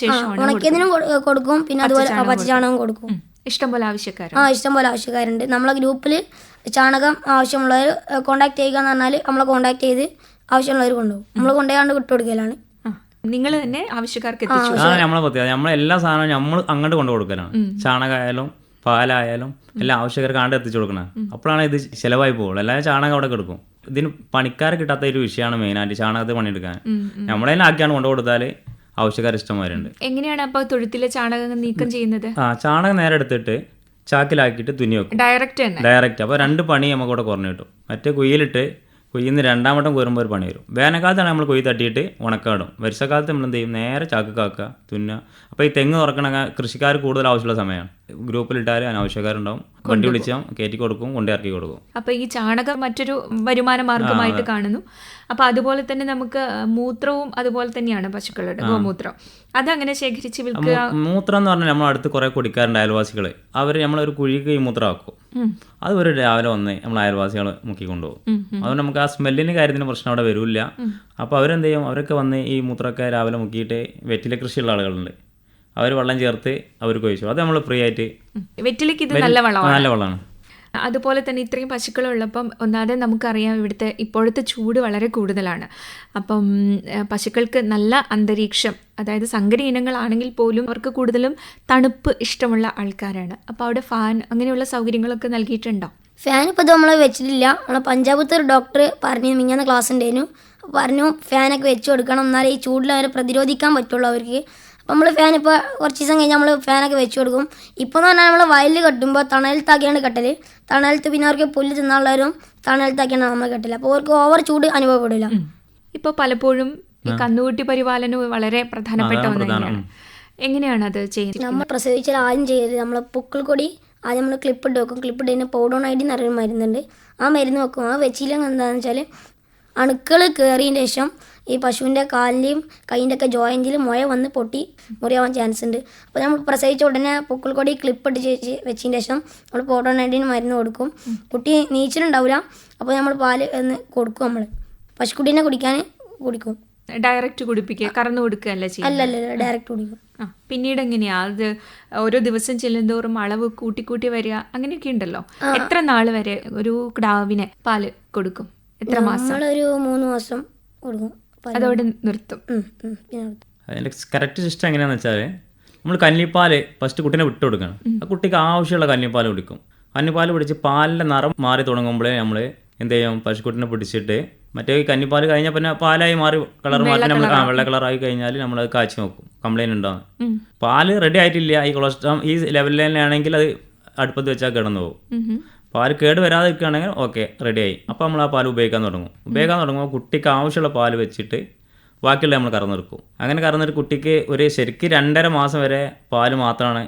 ശേഷം ഉണക്കിയതിന് കൊടുക്കും. പിന്നെ അതുപോലെ പച്ചചാണകം കൊടുക്കും. ഇഷ്ടംപോലെ ആവശ്യക്കാർ ആ ഇഷ്ടംപോലെ ആവശ്യക്കാരുണ്ട്. നമ്മളെ ഗ്രൂപ്പിൽ ചാണകം ആവശ്യമുള്ളവർ കോൺടാക്ട് ചെയ്യുക എന്ന് പറഞ്ഞാൽ നമ്മളെ കോൺടാക്ട് ചെയ്ത് ആവശ്യമുള്ളവർ കൊണ്ടുപോകും. നമ്മൾ കൊണ്ടുപോയാണ്ട് വിട്ടുകൊടുക്കലാണ് നിങ്ങൾ തന്നെ ആവശ്യക്കാർക്ക് എത്തിച്ചു. അതാണ് നമ്മളെ പ്രത്യേകത. നമ്മളെ എല്ലാ സാധനവും നമ്മൾ അങ്ങോട്ട് കൊണ്ടു കൊടുക്കലാണ്. ചാണകമായാലും പാലായാലും എല്ലാം ആവശ്യക്കാർക്ക് ആണ്ട് എത്തിച്ചു കൊടുക്കണം. അപ്പോഴാണ് ഇത് ചിലവായി പോകുള്ളൂ. അല്ലാതെ ചാണകം അവിടെ കിടക്കും. ഇതിന് പണിക്കാർ കിട്ടാത്ത ഒരു വിഷയമാണ് മെയിനായിട്ട് ചാണകത്തിൽ പണിയെടുക്കാൻ. നമ്മളെ തന്നെ ആക്കിയാണ് കൊണ്ടു കൊടുത്താൽ ആവശ്യക്കാർ ഇഷ്ടംമാരുണ്ട്. എങ്ങനെയാണ് അപ്പോൾ തൊഴുത്തിലെ ചാണകം നീക്കം ചെയ്യുന്നത്? ആ ചാണകം നേരെ എടുത്തിട്ട് ചാക്കിലാക്കിയിട്ട് തുന്നി വെക്കും. ഡയറക്റ്റ് തന്നെ. ഡയറക്റ്റ് അപ്പോൾ രണ്ട് പണി നമുക്ക് ഇവിടെ കുറഞ്ഞു കിട്ടും. മറ്റേ കുയ്യിലിട്ട് കുയ്യിന്ന് രണ്ടാം വട്ടം കോരുമ്പോൾ ഒരു പണി വരും. വേനൽക്കാലത്താണ് നമ്മൾ കൊയ്ത്ത് തട്ടിയിട്ട് ഉണക്കാടും. വർഷക്കാലത്ത് നമ്മൾ എന്ത് ചെയ്യും? നേരെ ചാക്ക് കാക്കുക തുന്നുക. അപ്പോൾ ഈ തെങ്ങ് തുറക്കണ കൃഷിക്കാർ കൂടുതൽ ആവശ്യമുള്ള സമയമാണ് ഗ്രൂപ്പിലിട്ടാൽ അനാവശ്യക്കാരുണ്ടാവും. വണ്ടി വിളിച്ചാൽ കയറ്റി കൊടുക്കും കൊണ്ടി ഇറക്കി കൊടുക്കും. അപ്പൊ ഈ ചാണകം മറ്റൊരു വരുമാന മാർഗമായിട്ട് കാണുന്നു. അപ്പൊ അതുപോലെ തന്നെ നമുക്ക് മൂത്രവും അതുപോലെ തന്നെയാണ് പശുക്കളുടെ ഗോമൂത്രം. അതങ്ങനെ ശേഖരിച്ച് വിൽക്കുക? മൂത്രം എന്ന് പറഞ്ഞാൽ നമ്മൾ അടുത്ത് കുറേ കുടിക്കാറുണ്ട് അയൽവാസികൾ അവർ നമ്മളൊരു കുഴിക്ക് ഈ മൂത്രം ആക്കും അത് ഒരു രാവിലെ വന്ന് നമ്മൾ അയൽവാസികൾ മുക്കി കൊണ്ടുപോകും അതുകൊണ്ട് നമുക്ക് ആ സ്മെല്ലിന് കാര്യത്തിന് പ്രശ്നം അവിടെ വരില്ല. അപ്പോൾ അവരെന്ത് ചെയ്യും? അവരൊക്കെ വന്ന് ഈ മൂത്രമൊക്കെ രാവിലെ മുക്കിയിട്ട് വെറ്റില കൃഷിയുള്ള ആളുകളുണ്ട്. അവർ വെള്ളം ചേർത്ത് അവർക്ക് ഒഴിച്ചു. അത് നമ്മൾ ഫ്രീ ആയിട്ട് വെറ്റിലേക്ക് ഇത് നല്ല വെള്ളമാണ് നല്ല വെള്ളമാണ് അതുപോലെ തന്നെ ഇത്രയും പശുക്കളുള്ളപ്പം ഒന്നാതെ നമുക്കറിയാം ഇവിടുത്തെ ഇപ്പോഴത്തെ ചൂട് വളരെ കൂടുതലാണ്. അപ്പം പശുക്കൾക്ക് നല്ല അന്തരീക്ഷം അതായത് സങ്കര ഇനങ്ങളാണെങ്കിൽ പോലും അവർക്ക് കൂടുതലും തണുപ്പ് ഇഷ്ടമുള്ള ആൾക്കാരാണ്. അപ്പോൾ അവിടെ ഫാൻ അങ്ങനെയുള്ള സൗകര്യങ്ങളൊക്കെ നൽകിയിട്ടുണ്ടോ? ഫാൻ ഇപ്പോൾ നമ്മൾ വെച്ചിട്ടില്ല. നമ്മളെ പഞ്ചാബത്തെ ഒരു ഡോക്ടർ പറഞ്ഞു മിഞ്ഞാന്ന് ക്ലാസ് ഉണ്ടായിരുന്നു പറഞ്ഞു ഫാനൊക്കെ വെച്ച് കൊടുക്കണം. എന്നാലേ ഈ ചൂടിൽ അവരെ പ്രതിരോധിക്കാൻ പറ്റുള്ളൂ അവർക്ക്. നമ്മൾ ഫാൻ ഇപ്പോൾ കുറച്ച് ദിവസം കഴിഞ്ഞ് നമ്മൾ ഫാനൊക്കെ വെച്ച് കൊടുക്കും. ഇപ്പോൾ എന്ന് പറഞ്ഞാൽ നമ്മൾ വയലിൽ കെട്ടുമ്പോൾ തണലത്താക്കിയാണ് കെട്ടൽ തണലത്ത് പിന്നെ അവർക്ക് പുല്ല് തിന്നാനുള്ളവരും തണലത്താക്കിയാണ് നമ്മൾ കെട്ടൽ അപ്പോൾ അവർക്ക് ഓവർ ചൂട് അനുഭവപ്പെടില്ല ഇപ്പോൾ പലപ്പോഴും ഈ കന്നുകുട്ടി പരിപാലനം വളരെ പ്രധാനപ്പെട്ട ഒന്ന് തന്നെയാണ്. എങ്ങനെയാണ് അത് ചെയ്യുന്നത്? നമ്മൾ പ്രസവിച്ചാൽ ആദ്യം ചെയ്യരുത്. നമ്മൾ പുക്കിൾ കൊടി ആദ്യം നമ്മൾ ക്ലിപ്പ് ഇട്ട് വെക്കും. ക്ലിപ്പ് ഇട്ട് കഴിഞ്ഞാൽ പൗഡോൺ ഐഡി എന്നൊരു മരുന്നുണ്ട്. ആ മരുന്ന് വെക്കും. ആ വെച്ചില്ലെങ്കിൽ എന്താണെന്ന് വെച്ചാൽ അണുക്കൾ കയറിയതിന് ശേഷം ഈ പശുവിന്റെ കാലിലെയും കൈന്റെ ഒക്കെ ജോയിന്റിൽ മുഴ വന്ന് പൊട്ടി മുറിയാവാൻ ചാൻസ് ഉണ്ട്. അപ്പോൾ നമ്മൾ പ്രസവിച്ച ഉടനെ പൊക്കിൾക്കൊടി കൊടി ക്ലിപ്പ് ഇട്ട് ചേച്ചി വെച്ചതിന് ശേഷം നമ്മൾ പോട്ടോണൈഡിന് മരുന്ന് കൊടുക്കും. കുട്ടി നീച്ചിട്ടുണ്ടാവില്ല അപ്പോൾ നമ്മൾ പാൽ എന്ന് കൊടുക്കും നമ്മൾ. പശുക്കുട്ടീനെ കുടിക്കാൻ കുടിക്കും. ഡയറക്റ്റ് കുടിപ്പിക്കുക കറന്നു കൊടുക്കുകയല്ല ചെയ്യുന്നത്? അല്ല അല്ല ഡയറക്റ്റ് കുടിക്കും. ആ പിന്നീട് എങ്ങനെയാ? അത് ഓരോ ദിവസം ചെല്ലുന്തോറും അളവ് കൂട്ടി കൂട്ടി വരിക അങ്ങനെയൊക്കെ ഉണ്ടല്ലോ. എത്ര നാൾ വരെ ഒരു കിടാവിനെ പാൽ കൊടുക്കും? എത്ര മാസം? ഒരു മൂന്ന് മാസം കൊടുക്കും. അതോടെ നിർത്തും. അതിന്റെ അതിന്റെ കറക്റ്റ് സിസ്റ്റം എങ്ങനെയാണെന്ന് വെച്ചാൽ നമ്മൾ കന്നിപ്പാൽ ഫസ്റ്റ് കുട്ടീനെ വിട്ടു കൊടുക്കണം. ആ കുട്ടിക്ക് ആവശ്യമുള്ള കന്നിപ്പാൽ കുടിക്കും. കന്നിപ്പാൽ പിടിച്ച് പാലിന്റെ നിറം മാറി തുടങ്ങുമ്പോഴേ നമ്മൾ എന്ത് ചെയ്യും? പശുക്കുട്ടിനെ പിടിച്ചിട്ട് മറ്റേ കന്നിപ്പാൽ കഴിഞ്ഞാൽ പിന്നെ പാലായി മാറി കളർ മാറ്റി നമ്മൾ ആ വെള്ള കളറായി കഴിഞ്ഞാൽ നമ്മൾ അത് കാച്ചി നോക്കും. കംപ്ലൈന്റ് ഉണ്ടാവും. പാൽ റെഡി ആയിട്ടില്ല. ഈ കൊളസ്ട്രോൾ ഈ ലെവലിൽ തന്നെയാണെങ്കിൽ അത് അടുപ്പത്ത് വെച്ചാൽ കിടന്നു പോകും ഉം. കേട് വരാതെ നിൽക്കുകയാണെങ്കിൽ ഓക്കെ റെഡിയായി. അപ്പോൾ നമ്മൾ ആ പാൽ ഉപയോഗിക്കാൻ തുടങ്ങും. ഉപയോഗിക്കാൻ തുടങ്ങുമ്പോൾ കുട്ടിക്ക് ആവശ്യമുള്ള പാൽ വെച്ചിട്ട് ബാക്കിയുള്ള നമ്മൾ കറന്നെടുക്കും. അങ്ങനെ കറന്നിട്ട് കുട്ടിക്ക് ഒരു ശരിക്ക് രണ്ടര മാസം വരെ പാൽ മാത്രമാണ്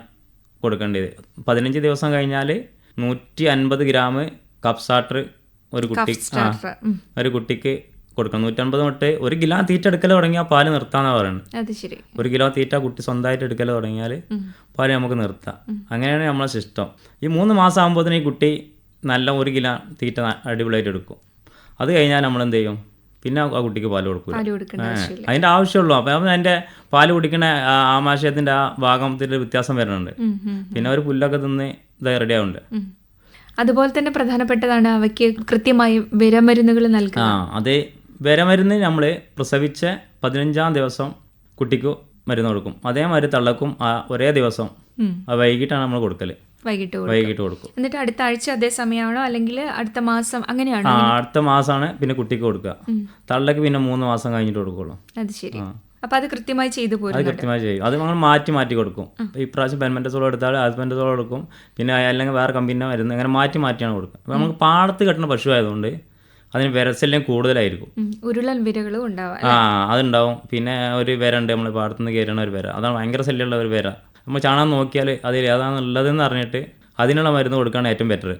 കൊടുക്കേണ്ടത്. പതിനഞ്ച് ദിവസം കഴിഞ്ഞാൽ നൂറ്റി അൻപത് ഗ്രാം കപ്സാട്ടർ ഒരു കുട്ടി ഒരു കുട്ടിക്ക് കൊടുക്കണം നൂറ്റമ്പത് തൊട്ട് ഒരു കിലോ തീറ്റ എടുക്കൽ തുടങ്ങിയാൽ പാൽ നിർത്താന്നാ പറയുന്നത് ഒരു കിലോ തീറ്റ കുട്ടി സ്വന്തമായിട്ട് എടുക്കൽ തുടങ്ങിയാൽ പാൽ നമുക്ക് നിർത്താം. അങ്ങനെയാണ് നമ്മളെ സിസ്റ്റം. ഈ മൂന്ന് മാസം ആകുമ്പോഴത്തേന് ഈ കുട്ടി നല്ല ഒരു കിലോ തീറ്റ അടിപൊളിയായിട്ട് എടുക്കും. അത് കഴിഞ്ഞാൽ നമ്മൾ എന്ത് ചെയ്യും? പിന്നെ ആ കുട്ടിക്ക് പാൽ കൊടുക്കും അതിന്റെ ആവശ്യമുള്ളൂ. അപ്പം അതിന്റെ പാൽ കുടിക്കുന്ന ആ ആമാശയത്തിന്റെ ആ ഭാഗത്തിൽ വ്യത്യാസം വരുന്നുണ്ട്. പിന്നെ ഒരു പുല്ലൊക്കെ തിന്ന് ഇത് റെഡി ആവുന്നുണ്ട്. അതുപോലെ തന്നെ പ്രധാനപ്പെട്ടതാണ് അവയ്ക്ക് കൃത്യമായി വിരമരുന്നുകൾ ആ നൽകുക അത് വിരമരുന്ന് നമ്മൾ പ്രസവിച്ച പതിനഞ്ചാം ദിവസം കുട്ടിക്ക് മരുന്ന് കൊടുക്കും. അതേമാതിരി തള്ളക്കും ആ ഒരേ ദിവസം. അത് വൈകിട്ടാണ് നമ്മൾ കൊടുക്കൽ വൈകിട്ട് കൊടുക്കും. വൈകിട്ട് കൊടുക്കും. എന്നിട്ട് അടുത്ത ആഴ്ച അതേ സമയമാണോ അല്ലെങ്കിൽ അടുത്ത മാസം അങ്ങനെയാണോ? ആ അടുത്ത മാസമാണ് പിന്നെ കുട്ടിക്ക് കൊടുക്കുക. തള്ളക്ക് പിന്നെ മൂന്ന് മാസം കഴിഞ്ഞിട്ട് കൊടുക്കുള്ളൂ. അത് ശരി. അപ്പൊ അത് കൃത്യമായി ചെയ്തു അത് പോരുന്നുണ്ട് കൃത്യമായി ചെയ്യും. അത് നമ്മൾ മാറ്റി മാറ്റി കൊടുക്കും. ഇപ്രാവശ്യം പെൻമെന്റസോളം എടുത്താൽ ഹസ്ബൻഡസോളം കൊടുക്കും പിന്നെ അല്ലെങ്കിൽ വേറെ കമ്പനിയുടെ വരുന്നത് അങ്ങനെ മാറ്റി മാറ്റിയാണ് കൊടുക്കുക. അപ്പോൾ നമുക്ക് പാടത്ത് കെട്ടുന്ന പശു ആയതുകൊണ്ട് അതിന് വിരശല്യം കൂടുതലായിരിക്കും. ഉരുളൻ വിരകളും ഉണ്ടാവും ആ അതുണ്ടാവും. പിന്നെ ഒരു വിര ഉണ്ട് നമ്മൾ പാടത്തുനിന്ന് കയറുന്ന ഒരു വിര. അതാണ് ഭയങ്കര ശല്യമുള്ള ഒരു വിര. നമ്മൾ ചാണകം നോക്കിയാൽ അതിൽ ഏതാണ് ഉള്ളതെന്ന് അറിഞ്ഞിട്ട് അതിനുള്ള മരുന്ന് കൊടുക്കുകയാണ് ഏറ്റവും ബെറ്റർ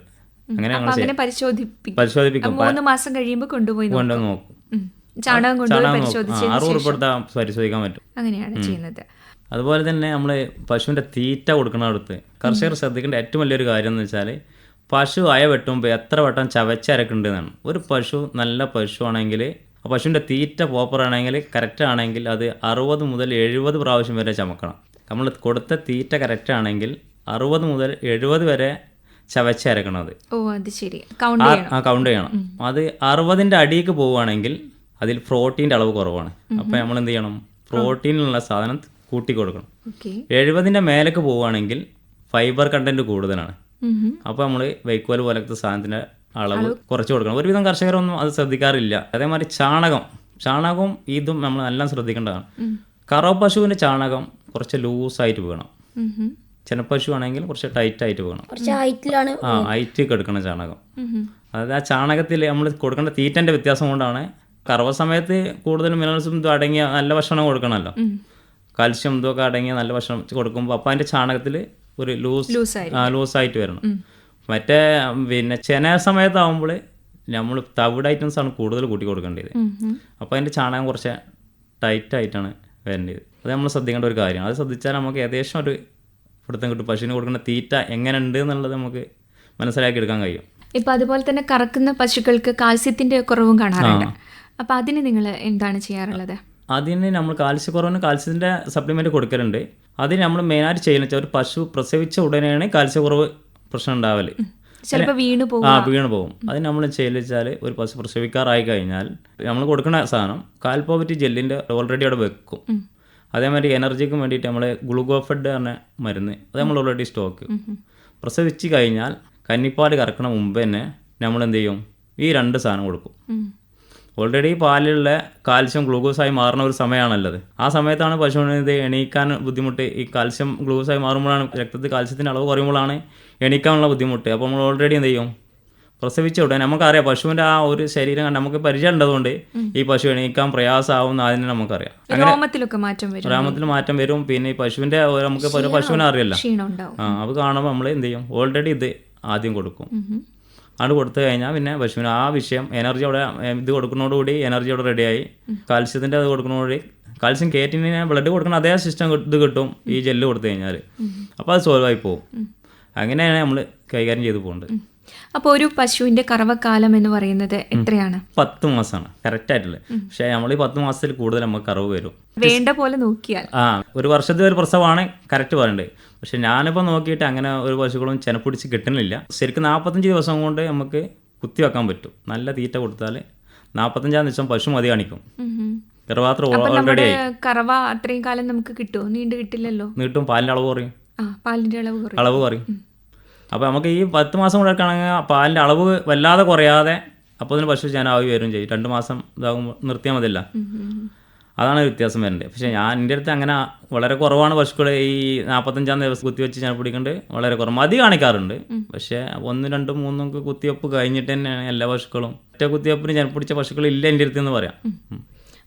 അങ്ങനെ പരിശോധിപ്പിക്കും. മൂന്ന് മാസം കഴിയുമ്പോൾ കൊണ്ടുപോയി. കൊണ്ടുവന്ന് നോക്കും. ചാണകം കൊണ്ടുപോയി പരിശോധിക്കാൻ പറ്റും. അങ്ങനെയാണ് ചെയ്യുന്നത്. അതുപോലെ തന്നെ നമ്മൾ പശുവിന്റെ തീറ്റ കൊടുക്കുന്നിടത്ത് കർഷകർ ശ്രദ്ധിക്കേണ്ട ഏറ്റവും വലിയൊരു കാര്യം എന്ന് വെച്ചാൽ പശു അയ വെട്ടുമ്പോൾ എത്ര വട്ടം ചവച്ചരക്കുണ്ടെന്നാണ്. ഒരു പശു നല്ല പശു ആണെങ്കിൽ ആ പശുവിന്റെ തീറ്റ പോപ്പർ ആണെങ്കിൽ കറക്റ്റ് ആണെങ്കിൽ അത് അറുപത് മുതൽ എഴുപത് പ്രാവശ്യം വരെ ചമക്കണം. നമ്മൾ കൊടുത്ത തീറ്റ കറക്റ്റ് ആണെങ്കിൽ അറുപത് മുതൽ എഴുപത് വരെ ചവച്ചരക്കണം അത്. ഓ അത് ശരി. ആ- കൗണ്ട് ചെയ്യണം. അത് അറുപതിന്റെ അടിയിലേക്ക് പോവുകയാണെങ്കിൽ അതിൽ പ്രോട്ടീന്റെ അളവ് കുറവാണ്. അപ്പോൾ നമ്മൾ എന്ത് ചെയ്യണം? പ്രോട്ടീനുള്ള സാധനം കൂട്ടി കൊടുക്കണം. എഴുപതിന്റെ മേലേക്ക് പോവുകയാണെങ്കിൽ ഫൈബർ കണ്ടന്റ് കൂടുതലാണ്. അപ്പോൾ നമ്മൾ വൈക്കോൽ പോലത്തെ സാധനത്തിന്റെ അളവ് കുറച്ച് കൊടുക്കണം. ഒരുവിധം കർഷകരൊന്നും അത് ശ്രദ്ധിക്കാറില്ല. അതേമാതിരി ചാണകം. ചാണകവും ഇതും നമ്മൾ എല്ലാം ശ്രദ്ധിക്കേണ്ടതാണ്. കറവ പശുവിന്റെ ചാണകം കുറച്ച് ലൂസായിട്ട് വേണം. ചെനപ്പശു ആണെങ്കിൽ കുറച്ച് ടൈറ്റ് ആയിട്ട് വേണം. കുറച്ച് ഹൈറ്റിലാണ് ആ ഹൈറ്റ് എടുക്കണം ചാണകം. അതായത് ആ ചാണകത്തിൽ നമ്മൾ കൊടുക്കേണ്ട തീറ്റന്റെ വ്യത്യാസം കൊണ്ടാണ് കറവ സമയത്ത് കൂടുതലും മിനറൽസും ഇതും അടങ്ങിയ നല്ല ഭക്ഷണം കൊടുക്കണമല്ലോ കാൽഷ്യം ഇതൊക്കെ അടങ്ങിയ നല്ല ഭക്ഷണം കൊടുക്കുമ്പോൾ അപ്പം അതിന്റെ ചാണകത്തിൽ ഒരു ലൂസ് ലൂസായിട്ട് വരണം. മറ്റേ പിന്നെ ചെന സമയത്താവുമ്പോൾ നമ്മൾ തവിട് ഐറ്റംസ് ആണ് കൂടുതൽ കൂട്ടി കൊടുക്കേണ്ടത്. അപ്പോൾ അതിന്റെ ചാണകം കുറച്ച് ടൈറ്റ് ആയിട്ടാണ് വരേണ്ടത്. അത് നമ്മൾ ശ്രദ്ധിക്കേണ്ട ഒരു കാര്യമാണ്. അത് ശ്രദ്ധിച്ചാൽ നമുക്ക് ഏകദേശം ഒരു പിടുത്തം കിട്ടും. പശുവിന് കൊടുക്കുന്ന തീറ്റ എങ്ങനെ ഉണ്ട് എന്നുള്ളത് നമുക്ക് മനസ്സിലാക്കി എടുക്കാൻ കഴിയും. ഇപ്പം അതുപോലെ തന്നെ കറക്കുന്ന പശുക്കൾക്ക് കാൽസ്യത്തിന്റെ കുറവും കാണാറുണ്ട്. അപ്പോൾ അതിന് നിങ്ങൾ എന്താണ് ചെയ്യാറുള്ളത്? അതിന് നമ്മൾ കാൽസ്യക്കുറവിന് കാൽസ്യത്തിന്റെ സപ്ലിമെന്റ് കൊടുക്കലുണ്ട്. അതിന് നമ്മൾ മെയിനായിട്ട് ചെയ്യുന്നത് വെച്ചാൽ ഒരു പശു പ്രസവിച്ച ഉടനെയാണ് കാൽസ്യക്കുറവ് പ്രശ്നം ഉണ്ടാവൽ. വീണു പോകും. ആ വീണ് പോകും. അത് നമ്മൾ ചെയ്യൽ വെച്ചാൽ ഒരു പശു പ്രസവിക്കാറായി കഴിഞ്ഞാൽ നമ്മൾ കൊടുക്കുന്ന സാധനം കാൽപോവറ്റി ജെല്ലിന്റെ ഓൾറെഡി അവിടെ വെക്കും. അതേമാതിരി എനർജിക്ക് വേണ്ടിയിട്ട് നമ്മൾ ഗ്ലൂക്കോഫെഡ് പറഞ്ഞ മരുന്ന് അത് നമ്മൾ ഓൾറെഡി സ്റ്റോക്ക് പ്രസവിച്ച് കഴിഞ്ഞാൽ കന്നിപ്പാൽ കറക്കണ മുമ്പ് തന്നെ നമ്മൾ എന്ത് ചെയ്യും? ഈ രണ്ട് സാധനം കൊടുക്കും. ഓൾറെഡി പാലിലുള്ള കാൽസ്യം ഗ്ലൂക്കോസായി മാറുന്ന ഒരു സമയമാണല്ലത് ആ സമയത്താണ് പശുവിന് ഇത് എണീക്കാൻ ബുദ്ധിമുട്ട്? ഈ കാൽസ്യം ഗ്ലൂക്കോസായി മാറുമ്പോഴാണ് രക്തത്തിൽ കാൽസ്യത്തിന്റെ അളവ് കുറയുമ്പോഴാണ് എണീക്കാനുള്ള ബുദ്ധിമുട്ട്. അപ്പോൾ നമ്മൾ ഓൾറെഡി എന്ത് ചെയ്യും? പ്രസവിച്ച ഉടനെ നമുക്കറിയാം പശുവിന്റെ ആ ഒരു ശരീരം കണ്ട് നമുക്ക് പരിചയം ഉള്ളതുകൊണ്ട് ഈ പശു എണീക്കാൻ പ്രയാസമാവുന്ന അതിന് നമുക്കറിയാം. രോമത്തിലൊക്കെ മാറ്റം വരും. ഗ്രാമത്തിൽ മാറ്റം വരും. പിന്നെ ഈ പശുവിന്റെ നമുക്ക് പശുവിനെ അറിയില്ല. അത് കാണുമ്പോൾ നമ്മൾ എന്ത് ചെയ്യും? ഓൾറെഡി ഇത് ആദ്യം കൊടുക്കും. അത് കൊടുത്തു കഴിഞ്ഞാൽ പിന്നെ പശുവിന് ആ വിഷയം എനർജി അവിടെ ഇത് കൊടുക്കുന്നതോടുകൂടി എനർജി അവിടെ റെഡിയായി കാൽസ്യത്തിന്റെ അത് കൊടുക്കുന്നതോടുകൂടി കാൽസ്യം കയറ്റിന് ബ്ലഡ് കൊടുക്കുന്ന അതേ സിസ്റ്റം ഇത് കിട്ടും ഈ ജെല്ല് കൊടുത്തു കഴിഞ്ഞാൽ അപ്പോൾ അത് സോൾവ് ആയി പോകും അങ്ങനെയാണ് നമ്മൾ കൈകാര്യം ചെയ്തു പോകുന്നത് അപ്പോൾ ഒരു പശുവിന്റെ കറവക്കാലം എന്ന് പറയുന്നത് എത്രയാണ്? പത്ത് മാസമാണ് കറക്റ്റ് ആയിട്ടുള്ളത്. പക്ഷേ നമ്മൾ ഈ പത്ത് മാസത്തിൽ കൂടുതൽ നമുക്ക് കറവ് വരും. വേണ്ട പോലെ നോക്കിയാൽ. ആ ഒരു വർഷത്തെ ഒരു പ്രസവമാണ് കറക്റ്റ് പറയണ്ടത് പക്ഷെ ഞാനിപ്പോൾ നോക്കിയിട്ട് അങ്ങനെ ഒരു പശുക്കളും ചെനപ്പിടിച്ച് കിട്ടുന്നില്ല. ശരിക്കും നാൽപ്പത്തഞ്ച് ദിവസം കൊണ്ട് നമുക്ക് കുത്തി വെക്കാൻ പറ്റും. നല്ല തീറ്റ കൊടുത്താൽ നാൽപ്പത്തഞ്ചാം ദിവസം പശു മതി കാണിക്കും. ഗർഭാത്ര ഓൾറെഡി കറവ അത്രയും കാലം നമുക്ക് കിട്ടുമോ നീണ്ടു കിട്ടില്ലല്ലോ. നീട്ടും. അളവ് കുറയും. പാലിന്റെ അളവ് കുറയും. അളവ് കുറയും. അപ്പോൾ നമുക്ക് ഈ പത്ത് മാസം കൂടെ എടുക്കുകയാണെങ്കിൽ പാലിന്റെ അളവ് വല്ലാതെ കുറയാതെ അപ്പോൾ അതിന് പശു ഞാൻ ആവി വരും ചെയ്യും. രണ്ട് മാസം ഇതാകുമ്പോൾ നിർത്തിയാൽ മതിയല്ല. അതാണ് വ്യത്യാസം വരേണ്ടത്. പക്ഷേ ഞാൻ എന്റെ അടുത്ത് അങ്ങനെ വളരെ കുറവാണ് പശുക്കൾ ഈ നാൽപ്പത്തഞ്ചാം ദിവസം കുത്തിവെച്ച് ഞാൻ പിടിക്കേണ്ടത് വളരെ കുറവ്. മതി കാണിക്കാറുണ്ട്. പക്ഷേ ഒന്ന് രണ്ടും മൂന്നും കുത്തിവെപ്പ് കഴിഞ്ഞിട്ട് തന്നെയാണ് എല്ലാ പശുക്കളും. ഒറ്റ കുത്തിവെപ്പിന് ഞാൻ പിടിച്ച പശുക്കൾ ഇല്ല എന്റെ അടുത്ത് എന്ന് പറയാം.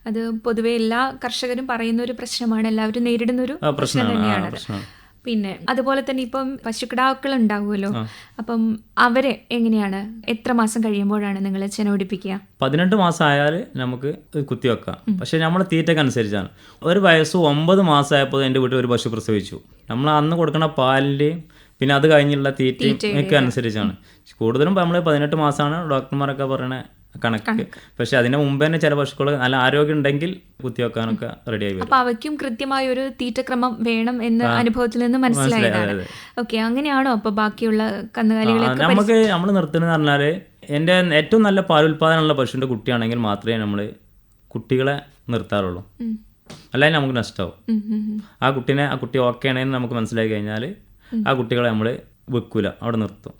അത് പൊതുവെ എല്ലാ കർഷകരും പറയുന്ന ഒരു പ്രശ്നമാണ്. എല്ലാവരും നേരിടുന്ന ഒരു പ്രശ്നം തന്നെയാണ് പ്രശ്നമാണ്. പിന്നെ അതുപോലെ തന്നെ ഇപ്പം പശുക്കിടാക്കൾ ഉണ്ടാവുമല്ലോ അപ്പം അവരെ എങ്ങനെയാണ്? എത്ര മാസം കഴിയുമ്പോഴാണ് നിങ്ങൾ ചെനപിടിപ്പിക്കുക പതിനെട്ട് മാസം ആയാൽ നമുക്ക് കുത്തിവെക്കാം പക്ഷെ നമ്മൾ തീറ്റയ്ക്ക് അനുസരിച്ചാണ്. ഒരു വയസ്സ് ഒമ്പത് മാസമായപ്പോൾ എന്റെ വീട്ടിൽ ഒരു പശു പ്രസവിച്ചു. നമ്മൾ അന്ന് കൊടുക്കുന്ന പാലിന്റെയും പിന്നെ അത് കഴിഞ്ഞുള്ള തീറ്റയും ഒക്കെ അനുസരിച്ചാണ്. കൂടുതലും നമ്മൾ പതിനെട്ട് മാസമാണ് ഡോക്ടർമാരൊക്കെ പറയണ കണക്ക്. പക്ഷെ അതിന് മുമ്പ് തന്നെ ചില പശുക്കൾ നല്ല ആരോഗ്യം ഉണ്ടെങ്കിൽ കുത്തിവെക്കാനൊക്കെ റെഡിയായി വരും. അപ്പൊ അവയ്ക്കും കൃത്യമായ ഒരു തീറ്റക്രമം വേണം എന്ന് അനുഭവത്തിൽ നിന്ന് മനസ്സിലായതാണ്. അതെ, ഓക്കെ അങ്ങനെയാണോ അപ്പൊ ബാക്കിയുള്ള കന്നുകാലികളെ നമുക്ക് നമ്മൾ നിർത്തുന്നത് പറഞ്ഞാൽ എന്റെ ഏറ്റവും നല്ല പാൽ ഉൽപാദനമുള്ള പശുവിന്റെ കുട്ടിയാണെങ്കിൽ മാത്രമേ നമ്മൾ കുട്ടികളെ നിർത്താറുള്ളൂ. അല്ലെങ്കിൽ നമുക്ക് നഷ്ടമാവും ആ കുട്ടീനെ ആ കുട്ടി ഓക്കെ ആണെന്ന് നമുക്ക് മനസ്സിലാക്കി കഴിഞ്ഞാൽ ആ കുട്ടികളെ നമ്മൾ വെക്കൂല. അവിടെ നിർത്തും.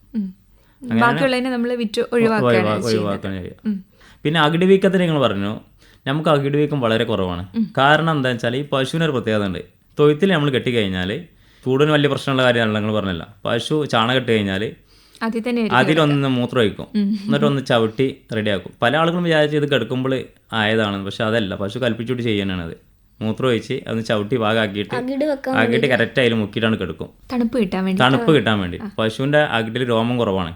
ബാക്കിയുള്ളതിനെ നമ്മൾ വിറ്റ് ഒഴിവാക്കാൻ കഴിയും പിന്നെ അകിടി വീക്കത്തിന് നിങ്ങൾ പറഞ്ഞു നമുക്ക് അകിട് വീക്കം വളരെ കുറവാണ്. കാരണം എന്താ വെച്ചാൽ ഈ പശുവിന് ഒരു പ്രത്യേകത ഉണ്ട്. തൊഴുത്തിൽ നമ്മൾ കെട്ടിക്കഴിഞ്ഞാൽ ചൂടിന് വലിയ പ്രശ്നമുള്ള കാര്യമല്ല നിങ്ങൾ പറഞ്ഞല്ല. പശു ചാണകം കെട്ടി കഴിഞ്ഞാൽ അതിലൊന്ന് മൂത്രം ഒഴിക്കും. എന്നിട്ട് ഒന്ന് ചവിട്ടി റെഡിയാക്കും പല ആളുകളും വിചാരിച്ച് ഇത് കിടക്കുമ്പോൾ ആയതാണ് പക്ഷെ അതല്ല. പശു കൽപ്പിച്ചുകൊണ്ട് ചെയ്യാനാണ് അത് മൂത്രം ഒഴിച്ച് അത് ചവിട്ടി ഭാഗമാക്കിയിട്ട് ആക്കിയിട്ട് കറക്റ്റ് അതിൽ മുക്കിയിട്ടാണ് കിടക്കും. തണുപ്പ് കിട്ടാൻ വേണ്ടി തണുപ്പ് കിട്ടാൻ വേണ്ടി. പശുവിന്റെ അകിട്ടിൽ രോമം കുറവാണ്.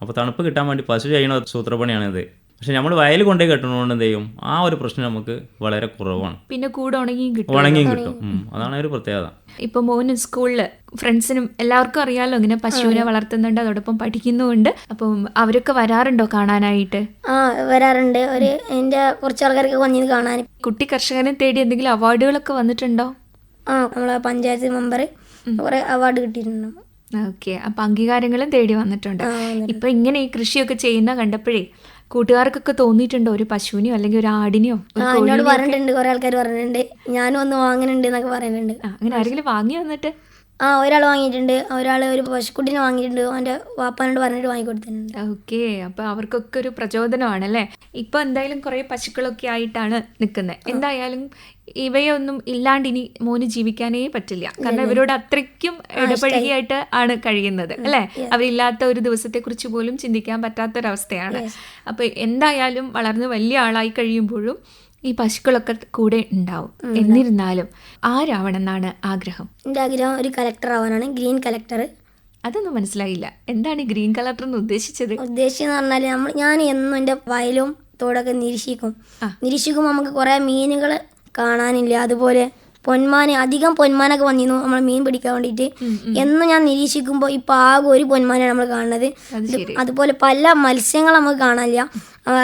അപ്പോൾ തണുപ്പ് കിട്ടാൻ വേണ്ടി പശു ചെയ്യുന്ന സൂത്രപ്പണിയാണ് ഇത് പക്ഷെ നമ്മൾ വയൽ കൊണ്ടേ കെട്ടണോണ്ട് എന്ത് ചെയ്യും? ആ ഒരു പ്രശ്നം നമുക്ക് വളരെ കുറവാണ്. പിന്നെ കൂടെ ഉണങ്ങിയും കിട്ടും. ഉണങ്ങിയും കിട്ടും. അതാണ് ഒരു പ്രത്യേകത. ഇപ്പൊ മോന് സ്കൂളിൽ ഫ്രണ്ട്സിനും എല്ലാവർക്കും അറിയാലോ ഇങ്ങനെ പശുവിനെ വളർത്തുന്നുണ്ട് അതോടൊപ്പം പഠിക്കുന്നുണ്ട് അപ്പം അവരൊക്കെ വരാറുണ്ടോ കാണാനായിട്ട്? ആ വരാറുണ്ട്. ഒരു എന്റെ കുറച്ച് ആൾക്കാർക്ക് വന്നിത് കാണാൻ. കുട്ടി കർഷകനെ തേടി എന്തെങ്കിലും അവാർഡുകളൊക്കെ വന്നിട്ടുണ്ടോ? ആ നമ്മളെ പഞ്ചായത്ത് മെമ്പർ കുറെ അവാർഡ് കിട്ടിയിട്ടുണ്ട്. ഓക്കെ. അപ്പൊ അംഗീകാരങ്ങളും തേടി വന്നിട്ടുണ്ട്. ഇപ്പൊ ഇങ്ങനെ ഈ കൃഷിയൊക്കെ ചെയ്യുന്ന കണ്ടപ്പോഴേ കൂട്ടുകാർക്കൊക്കെ തോന്നിയിട്ടുണ്ടോ? ഒരു പശുവിനെയോ അല്ലെങ്കിൽ ഒരു ആടിനെയോ? എന്നോട് പറഞ്ഞിട്ടുണ്ട് കുറെ ആൾക്കാർ പറഞ്ഞിട്ടുണ്ട്. ഞാനും ഒന്ന് വാങ്ങുന്നുണ്ട് എന്നൊക്കെ പറയുന്നുണ്ട്. അങ്ങനെ ആരെങ്കിലും വാങ്ങി വന്നിട്ട് ആ ഒരാൾ വാങ്ങിയിട്ടുണ്ട്. ഒരാൾ ഒരു പശുക്കുട്ടിനെ വാങ്ങിയിട്ടുണ്ട്. അവന്റെ വാപ്പാനോട് പറഞ്ഞിട്ട് വാങ്ങിക്കൊടുത്തിട്ടുണ്ട് ഓക്കെ അപ്പൊ അവർക്കൊക്കെ ഒരു പ്രചോദനമാണല്ലേ? ഇപ്പൊ എന്തായാലും കുറെ പശുക്കളൊക്കെ ആയിട്ടാണ് നിൽക്കുന്നത് എന്തായാലും ഇവയൊന്നും ഇല്ലാണ്ട് ഇനി മോന് ജീവിക്കാനേ പറ്റില്ല. കാരണം ഇവരോട് അത്രയ്ക്കും ഇടപഴകിയായിട്ട് ആണ് കഴിയുന്നത് അല്ലെ? അവരില്ലാത്ത ഒരു ദിവസത്തെ കുറിച്ച് പോലും ചിന്തിക്കാൻ പറ്റാത്തൊരവസ്ഥയാണ്. അപ്പൊ എന്തായാലും വളർന്ന് വലിയ ആളായി കഴിയുമ്പോഴും ഈ പശുക്കളൊക്കെ കൂടെ ഉണ്ടാവും. എന്നിരുന്നാലും ആരാവണമെന്നാണ് ആഗ്രഹം? എന്റെ ആഗ്രഹം ഒരു കലക്ടർ ആവാനാണ് ഗ്രീൻ കലക്ടർ അതൊന്നും മനസ്സിലായില്ല. എന്താണ് ഈ ഗ്രീൻ കലക്ടർ എന്ന് ഉദ്ദേശിച്ചത്? ഉദ്ദേശിച്ചെന്ന് പറഞ്ഞാൽ നമ്മൾ ഞാൻ എന്നും എന്റെ വയലും തോടൊക്കെ നിരീക്ഷിക്കും. നിരീക്ഷിക്കുമ്പോൾ നമുക്ക് കുറേ മീനുകൾ കാണാനില്ല. അതുപോലെ പൊന്മാന് അധികം പൊന്മാനൊക്കെ വന്നിരുന്നു. നമ്മൾ മീൻ പിടിക്കാൻ വേണ്ടിയിട്ട്. എന്ന് ഞാൻ നിരീക്ഷിക്കുമ്പോൾ ഇപ്പോൾ ആകെ ഒരു പൊന്മാനാണ് നമ്മൾ കാണുന്നത്. അതുപോലെ പല മത്സ്യങ്ങൾ നമുക്ക് കാണാനില്ല.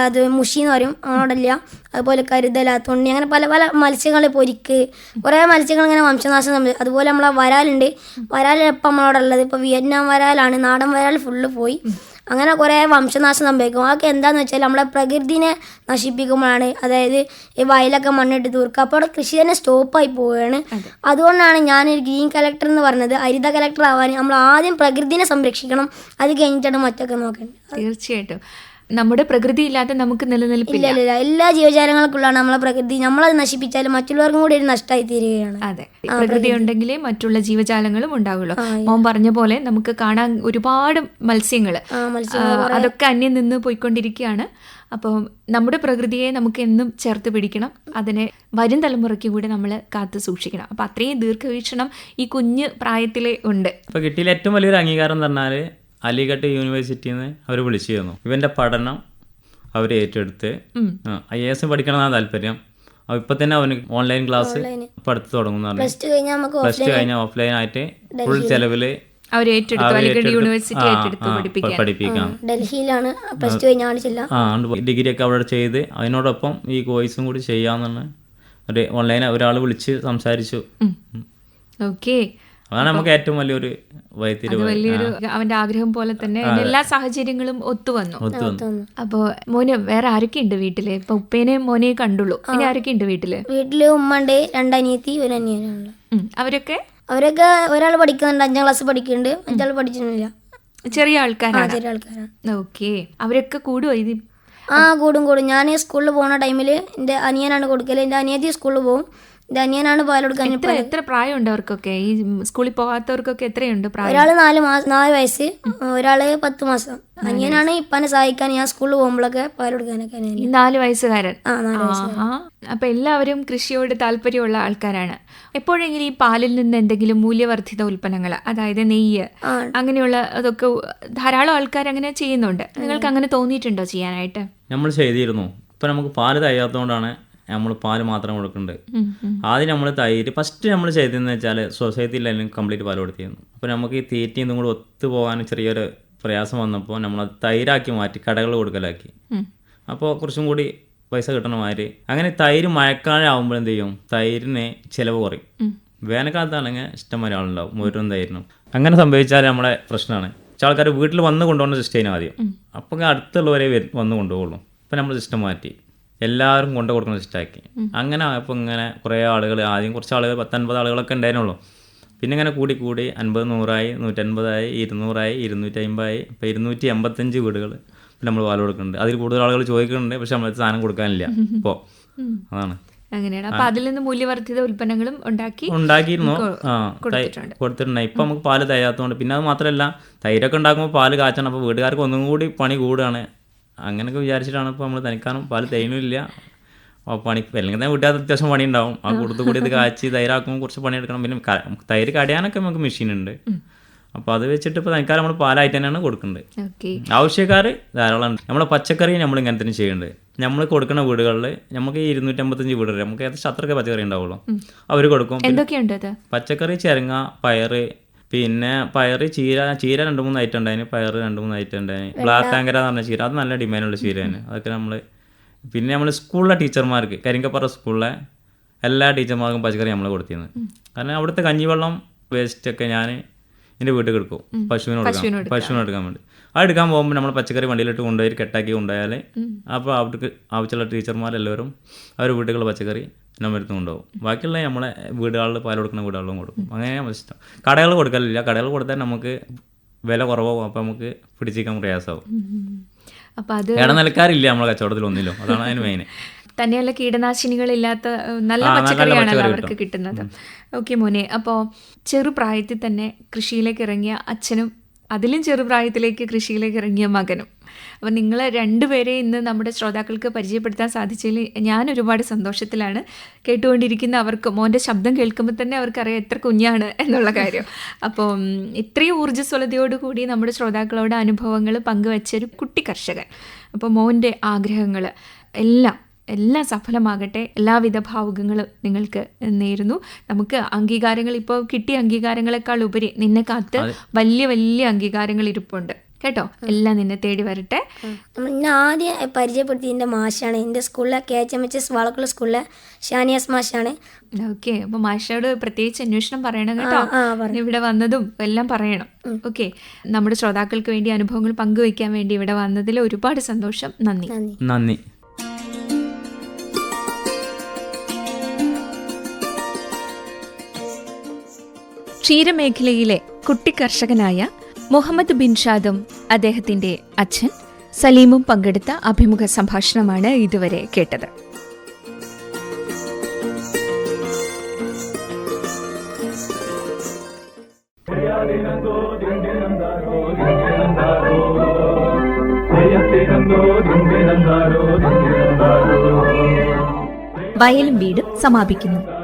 അത് മുഷി എന്ന് പറയും. അങ്ങോട്ടില്ല അതുപോലെ കരുതല തൊണ്ണി അങ്ങനെ പല പല മത്സ്യങ്ങൾ പൊരിക്ക് കുറേ മത്സ്യങ്ങൾ ഇങ്ങനെ വംശനാശം സംഭവിച്ചു അതുപോലെ നമ്മളെ വരാലുണ്ട്. വരാൽ എപ്പം നമ്മളവിടെ ഉള്ളത് ഇപ്പോൾ വിയറ്റ്നാം വരാലാണ്. നാടൻ വരാൽ ഫുള്ള് പോയി. അങ്ങനെ കുറേ വംശനാശം സംഭവിക്കും. അതൊക്കെ എന്താണെന്ന് വെച്ചാൽ നമ്മളെ പ്രകൃതിനെ നശിപ്പിക്കുമ്പോഴാണ്. അതായത് ഈ വയലൊക്കെ മണ്ണിട്ട് തീർക്കുക അപ്പോൾ അവിടെ കൃഷി തന്നെ സ്റ്റോപ്പായി പോവുകയാണ്. അതുകൊണ്ടാണ് ഞാനൊരു ഗ്രീൻ കലക്ടർ എന്ന് പറഞ്ഞത്. ഹരിത കലക്ടർ ആവാൻ നമ്മൾ ആദ്യം പ്രകൃതിനെ സംരക്ഷിക്കണം. അത് കഴിഞ്ഞിട്ടാണ് മറ്റൊക്കെ നോക്കേണ്ടത്. തീർച്ചയായിട്ടും. നമ്മുടെ പ്രകൃതി ഇല്ലാതെ നമുക്ക് നിലനിൽപ്പില്ല. ഇല്ല ഇല്ല എല്ലാ ജീവജാലങ്ങൾക്കുള്ളതാണ് നമ്മളെ പ്രകൃതി. നമ്മളത് നശിപ്പിച്ചാലും മറ്റുള്ളവർക്കും കൂടി ഒരു നഷ്ടമായി തീരുകയാണ്. അതെ. പ്രകൃതി. ഉണ്ടെങ്കിലേ മറ്റുള്ള ജീവജാലങ്ങളും ഉണ്ടാവുള്ളൂ. മോൻ പറഞ്ഞ പോലെ നമുക്ക് കാണാൻ ഒരുപാട് മത്സ്യങ്ങൾ അതൊക്കെ അന്യം നിന്ന് പോയിക്കൊണ്ടിരിക്കുകയാണ്. അപ്പോൾ നമ്മുടെ പ്രകൃതിയെ നമുക്ക് എന്നും ചേർത്ത് പിടിക്കണം. അതിനെ വരും തലമുറയ്ക്ക് കൂടി നമ്മൾ കാത്തു സൂക്ഷിക്കണം. അപ്പം അത്രയും ദീർഘവീക്ഷണം ഈ കുഞ്ഞ് പ്രായത്തിലേ ഉണ്ട്. ഇപ്പോൾ കിട്ടിയ ഏറ്റവും വലിയൊരു അംഗീകാരം എന്ന് പറഞ്ഞാൽ അലിഗഡ് യൂണിവേഴ്സിറ്റിയിൽ നിന്ന് അവർ വിളിച്ചിരുന്നു ഇവന്റെ പഠനം അവർ ഏറ്റെടുത്ത് ഐ എ എസ് പഠിക്കണമെന്നാണ് താല്പര്യം. ഇപ്പൊ ഇപ്പം തന്നെ അവന് ഓൺലൈൻ ക്ലാസ് പഠിച്ചു തുടങ്ങുന്നു പറഞ്ഞു. പ്ലസ് ടു കഴിഞ്ഞാൽ ഓഫ്ലൈൻ ആയിട്ട് ഫുൾ ചെലവിൽ അവർ ഏറ്റെടുത്തു. അല്ലെങ്കിൽ യൂണിവേഴ്സിറ്റി ഏറ്റെടുത്തു പഠിപ്പിക്കാൻ. പഠിപ്പിക്കാം. ഡൽഹിയിലാണ്. പ്ലസ് ടു ഡിഗ്രി ഒക്കെ അവിടെ ചെയ്ത് അതിനോടൊപ്പം ഈ കോഴ്സും കൂടി ചെയ്യാന്നാണ് ഒരു ഓൺലൈൻ ഒരാൾ വിളിച്ച് സംസാരിച്ചു. ഓക്കെ അതാണ് നമുക്ക് ഏറ്റവും വലിയൊരു വൈത്തിരിവ് വലിയൊരു അവന്റെ ആഗ്രഹം പോലെ തന്നെ എല്ലാ സാഹചര്യങ്ങളും ഒത്തു വന്നു. ഒത്തു വന്നു. അപ്പോ മോന് വേറെ ആരൊക്കെ ഉണ്ട് വീട്ടിൽ? ഇപ്പൊ ഉപ്പേനെയും മോനെയും കണ്ടുള്ളൂ. ഇനി ആരൊക്കെ ഉണ്ട് വീട്ടിൽ? വീട്ടിൽ ഉമ്മണ്ട് രണ്ടനിയത്തി ഒരു അനിയനാണുള്ളത് ഉം. അവരൊക്കെ? അവരൊക്കെ ഒരാൾ പഠിക്കുന്നുണ്ട് അഞ്ചാം ക്ലാസ് പഠിക്കുന്നുണ്ട് അഞ്ചാൾ പഠിച്ചിട്ടില്ല. ചെറിയ ആൾക്കാരാണ്. ചെറിയ ആൾക്കാരാണ്. ഓക്കെ. അവരൊക്കെ കൂടുമോ ഇത്? ആ കൂടും കൂടും. ഞാൻ സ്കൂളിൽ പോകുന്ന ടൈമിൽ എന്റെ അനിയനാണ് കൊടുക്കൽ. എന്റെ അനിയത്തി സ്കൂളിൽ പോകും എന്റെ പാലെടുക്കാൻ എത്ര എത്ര പ്രായമുണ്ട് അവർക്കൊക്കെ? ഈ സ്കൂളിൽ പോകാത്തവർക്കൊക്കെ എത്രയുണ്ട് പ്രായം? ഒരാൾ നാല് മാസം നാല് വയസ്സ് ഒരാൾ പത്ത് മാസം. അനിയനാണ് ഇപ്പനെ സഹായിക്കാൻ ഞാൻ സ്കൂളിൽ പോകുമ്പോഴൊക്കെ പാൽ കൊടുക്കാനൊക്കെ അനിയൻ നാല് വയസ്സുകാരൻ? ആ നാല് ആഹാ. അപ്പൊ എല്ലാവരും കൃഷിയോട് താല്പര്യമുള്ള ആൾക്കാരാണ്. എപ്പോഴെങ്കിലും ഈ പാലിൽ നിന്ന് എന്തെങ്കിലും മൂല്യവർദ്ധിത ഉൽപ്പന്നങ്ങൾ അതായത് നെയ്യ്. അങ്ങനെയുള്ള അതൊക്കെ ധാരാളം ആൾക്കാർ അങ്ങനെ ചെയ്യുന്നുണ്ട്. നിങ്ങൾക്ക് അങ്ങനെ തോന്നിയിട്ടുണ്ടോ ചെയ്യാനായിട്ട്? നമ്മൾ ചെയ്തിരുന്നു. ഇപ്പൊ നമുക്ക് പാൽ തയ്യാത്തതുകൊണ്ടാണ് നമ്മൾ പാൽ മാത്രം കൊടുക്കുന്നുണ്ട്. ആദ്യം നമ്മൾ തൈര് ഫസ്റ്റ് നമ്മൾ ചെയ്തതെന്ന് വെച്ചാൽ സൊസൈറ്റിയിലെല്ലാം കംപ്ലീറ്റ് പാൽ കൊടുത്തിരുന്നു. അപ്പോൾ നമുക്ക് ഈ തീറ്റയും ഇതും കൂടെ ഒത്തു പോകാൻ ചെറിയൊരു പ്രയാസം വന്നപ്പോൾ നമ്മൾ തൈരാക്കി മാറ്റി കടകൾ കൊടുക്കലാക്കി. അപ്പോൾ കുറച്ചും കൂടി പൈസ കിട്ടണ മാതിരി. അങ്ങനെ തൈര് മഴക്കാലം ആകുമ്പോൾ എന്ത് ചെയ്യും? തൈരിന് ചിലവ് കുറയും. വേനൽക്കാലത്താണെങ്കിൽ ഇഷ്ടംപോലെ ആളുണ്ടാവും മുഴുവൻ തൈരിനും. അങ്ങനെ സംഭവിച്ചാൽ നമ്മളെ പ്രശ്നമാണ് ചില ആൾക്കാർ വീട്ടിൽ വന്ന് കൊണ്ടുപോകുന്ന സിസ്റ്റം ആദ്യം. അപ്പോൾ അടുത്തുള്ളവരെ വരും- വന്ന് കൊണ്ടുപോകുള്ളൂ. അപ്പോൾ നമ്മൾ സിസ്റ്റം മാറ്റി. എല്ലാവരും കൊണ്ടു കൊടുക്കുന്ന സിസ്റ്റമാക്കി അങ്ങനെ അപ്പോൾ ഇങ്ങനെ കുറേ ആളുകൾ ആദ്യം കുറച്ച് ആളുകൾ പത്തൻപത് ആളുകളൊക്കെ ഉണ്ടായിരുന്നുള്ളൂ. പിന്നെ ഇങ്ങനെ കൂടി കൂടി അൻപത് നൂറായി നൂറ്റൻപതായി ഇരുന്നൂറായി ഇരുന്നൂറ്റി അമ്പതായി ഇപ്പോൾ ഇരുന്നൂറ്റി എൺപത്തഞ്ച് വീടുകൾ നമ്മൾ പാൽ കൊടുക്കുന്നുണ്ട്. അതിൽ കൂടുതൽ ആളുകൾ ചോദിക്കുന്നുണ്ട് പക്ഷെ നമ്മൾ സാധനം കൊടുക്കാനില്ല. [laughs] ഇപ്പോൾ അതാണ്. അങ്ങനെയാണ്. അപ്പൊ അതിൽ നിന്ന് മൂല്യവർദ്ധിത ഉൽപ്പന്നങ്ങളും ഉണ്ടാക്കി ഉണ്ടാക്കിയിരുന്നു. ആ ഇപ്പൊ കൊടുത്തിട്ടുണ്ട്. കൊടുത്തിട്ടുണ്ട്. ഇപ്പം നമുക്ക് പാൽ തയ്യാത്തതുകൊണ്ട് പിന്നെ അത് മാത്രമല്ല തൈരൊക്കെ ഉണ്ടാക്കുമ്പോൾ പാൽ കാച്ചണം. അപ്പോൾ വീട്ടുകാർക്ക് ഒന്നും കൂടി പണി കൂടുകയാണ്. അങ്ങനെയൊക്കെ വിചാരിച്ചിട്ടാണ് ഇപ്പോൾ നമ്മൾ തനിക്കാനും പാൽ തേനുമില്ല പണി അല്ലെങ്കിൽ തന്നെ അത് അത്യാവശ്യം പണി ഉണ്ടാവും ആ കൂടുതൽ കൂടി ഇത് കാച്ചി തൈരാക്കുമ്പോൾ കുറച്ച് പണിയെടുക്കണം. പിന്നെ തൈര് കടയാനൊക്കെ നമുക്ക് മെഷീൻ ഉണ്ട്. അപ്പോൾ അത് വെച്ചിട്ട് ഇപ്പോൾ തനിക്കാർ നമ്മൾ പാലായിട്ട് തന്നെയാണ് കൊടുക്കുന്നത് ആവശ്യക്കാർ ധാരാളം നമ്മളെ പച്ചക്കറി നമ്മൾ ഇങ്ങനെ തന്നെ ചെയ്യുന്നുണ്ട്. നമ്മൾ കൊടുക്കുന്ന വീടുകളിൽ നമുക്ക് ഈ ഇരുന്നൂറ്റമ്പത്തഞ്ച് വീട് വരെ നമുക്ക് ഏകദേശം അത്രയൊക്കെ പച്ചക്കറി ഉണ്ടാവുള്ളൂ. അവർ കൊടുക്കും. പച്ചക്കറി ചെരങ്ങ പയറ് പിന്നെ പയറ് ചീര ചീര രണ്ട് മൂന്ന് ഐറ്റം ഉണ്ടായിന് പയർ രണ്ട് മൂന്ന് ഐറ്റം ഉണ്ടായിന് ബ്ലാക്ക് ആങ്കര എന്ന് പറഞ്ഞ ചീര. അത് നല്ല ഡിമാൻഡുള്ള ചീരയാണ്. അതൊക്കെ നമ്മൾ പിന്നെ നമ്മൾ സ്കൂളിലെ ടീച്ചർമാർക്ക് കരിങ്കപ്പറ സ്കൂളിലെ എല്ലാ ടീച്ചർമാർക്കും പച്ചക്കറി നമ്മൾ കൊടുത്തിരുന്നത് കാരണം അവിടുത്തെ കഞ്ഞിവെള്ളം വേസ്റ്റൊക്കെ ഞാൻ എന്റെ വീട്ടിൽ എടുക്കും. പശുവിന് കൊടുക്കാം. പശുവിന് എടുക്കാൻ വേണ്ടി. അത് എടുക്കാൻ പോകുമ്പോൾ നമ്മൾ പച്ചക്കറി വണ്ടിയിലിട്ട് കൊണ്ടുപോയി കെട്ടാക്കി കൊണ്ടുപോയാൽ അപ്പോൾ അവർക്ക് ആവശ്യമുള്ള ടീച്ചർമാരെല്ലാവരും അവർ വീട്ടുകളിൽ പച്ചക്കറി നമ്മൾ എടുത്ത് കൊണ്ടുപോകും. ബാക്കിയുള്ള നമ്മളെ വീടുകളിൽ പാൽ കൊടുക്കുന്ന വീടുകളിലും കൊടുക്കും. അങ്ങനെ ഇഷ്ടം. കടകൾ കൊടുക്കലില്ല. കടകൾ കൊടുത്താൽ നമുക്ക് വില കുറവാകും. അപ്പോൾ നമുക്ക് പിടിച്ചിരിക്കാൻ പ്രയാസമാവും അപ്പൊ അത് ഇടനിലക്കാരില്ല നമ്മളെ കച്ചവടത്തിൽ ഒന്നിലും. അതാണ് അതിന് മെയിൻ [laughs] തന്നെയല്ല കീടനാശിനികളില്ലാത്ത ഇല്ലാത്ത നല്ല പച്ചക്കറിയാണ് നല്ല പച്ചക്കറിയാണല്ലോ അവർക്ക് കിട്ടുന്നത്. ഓക്കെ മോനെ. അപ്പോൾ ചെറുപ്രായത്തിൽ തന്നെ കൃഷിയിലേക്ക് ഇറങ്ങിയ അച്ഛനും അതിലും ചെറുപ്രായത്തിലേക്ക് കൃഷിയിലേക്ക് ഇറങ്ങിയ മകനും. അപ്പം നിങ്ങൾ രണ്ടുപേരെ ഇന്ന് നമ്മുടെ ശ്രോതാക്കൾക്ക് പരിചയപ്പെടുത്താൻ സാധിച്ചതിൽ ഞാൻ ഒരുപാട് സന്തോഷത്തിലാണ്. കേട്ടുകൊണ്ടിരിക്കുന്ന അവർക്ക് മോന്റെ ശബ്ദം കേൾക്കുമ്പോൾ തന്നെ അവർക്കറിയാം എത്ര കുഞ്ഞാണ് എന്നുള്ള കാര്യം. അപ്പോൾ ഇത്രയും ഊർജസ്വലതയോടുകൂടി നമ്മുടെ ശ്രോതാക്കളോട് അനുഭവങ്ങൾ പങ്കുവെച്ച ഒരു കുട്ടി കർഷകൻ. അപ്പോൾ മോന്റെ ആഗ്രഹങ്ങൾ എല്ലാം എല്ലാം സഫലമാകട്ടെ. എല്ലാവിധ ഭാവുകങ്ങളും നിങ്ങൾക്ക് നേരുന്നു. നമുക്ക് അംഗീകാരങ്ങൾ ഇപ്പോൾ കിട്ടിയ അംഗീകാരങ്ങളെക്കാൾ ഉപരി നിന്നെ കാത്ത് വലിയ വലിയ അംഗീകാരങ്ങൾ ഇരിപ്പുണ്ട്. കേട്ടോ? എല്ലാം നിന്നെ തേടി വരട്ടെ. ആദ്യം പരിചയപ്പെടുത്തി എന്റെ മാഷാണ്. എന്റെ സ്കൂളിലെ K H M H S വാളക്കുള്ള സ്കൂളിലെ ഷാനിയാസ് മാഷാണ്. ഓക്കെ. അപ്പൊ മാഷയോട് പ്രത്യേകിച്ച് അന്വേഷണം പറയണം കേട്ടോ. ഇവിടെ വന്നതും എല്ലാം പറയണം. ഓക്കെ. നമ്മുടെ ശ്രോതാക്കൾക്ക് വേണ്ടി അനുഭവങ്ങൾ പങ്കുവെക്കാൻ വേണ്ടി ഇവിടെ വന്നതിൽ ഒരുപാട് സന്തോഷം. നന്ദി. നന്ദി. ക്ഷീരമേഖലയിലെ കുട്ടിക്കർഷകനായ മുഹമ്മദ് ബിൻഷാദും അദ്ദേഹത്തിന്റെ അച്ഛൻ സലീമും പങ്കെടുത്ത അഭിമുഖ സംഭാഷണമാണ് ഇതുവരെ കേട്ടത്. വയലും വീടും സമാപിക്കുന്നു ോ.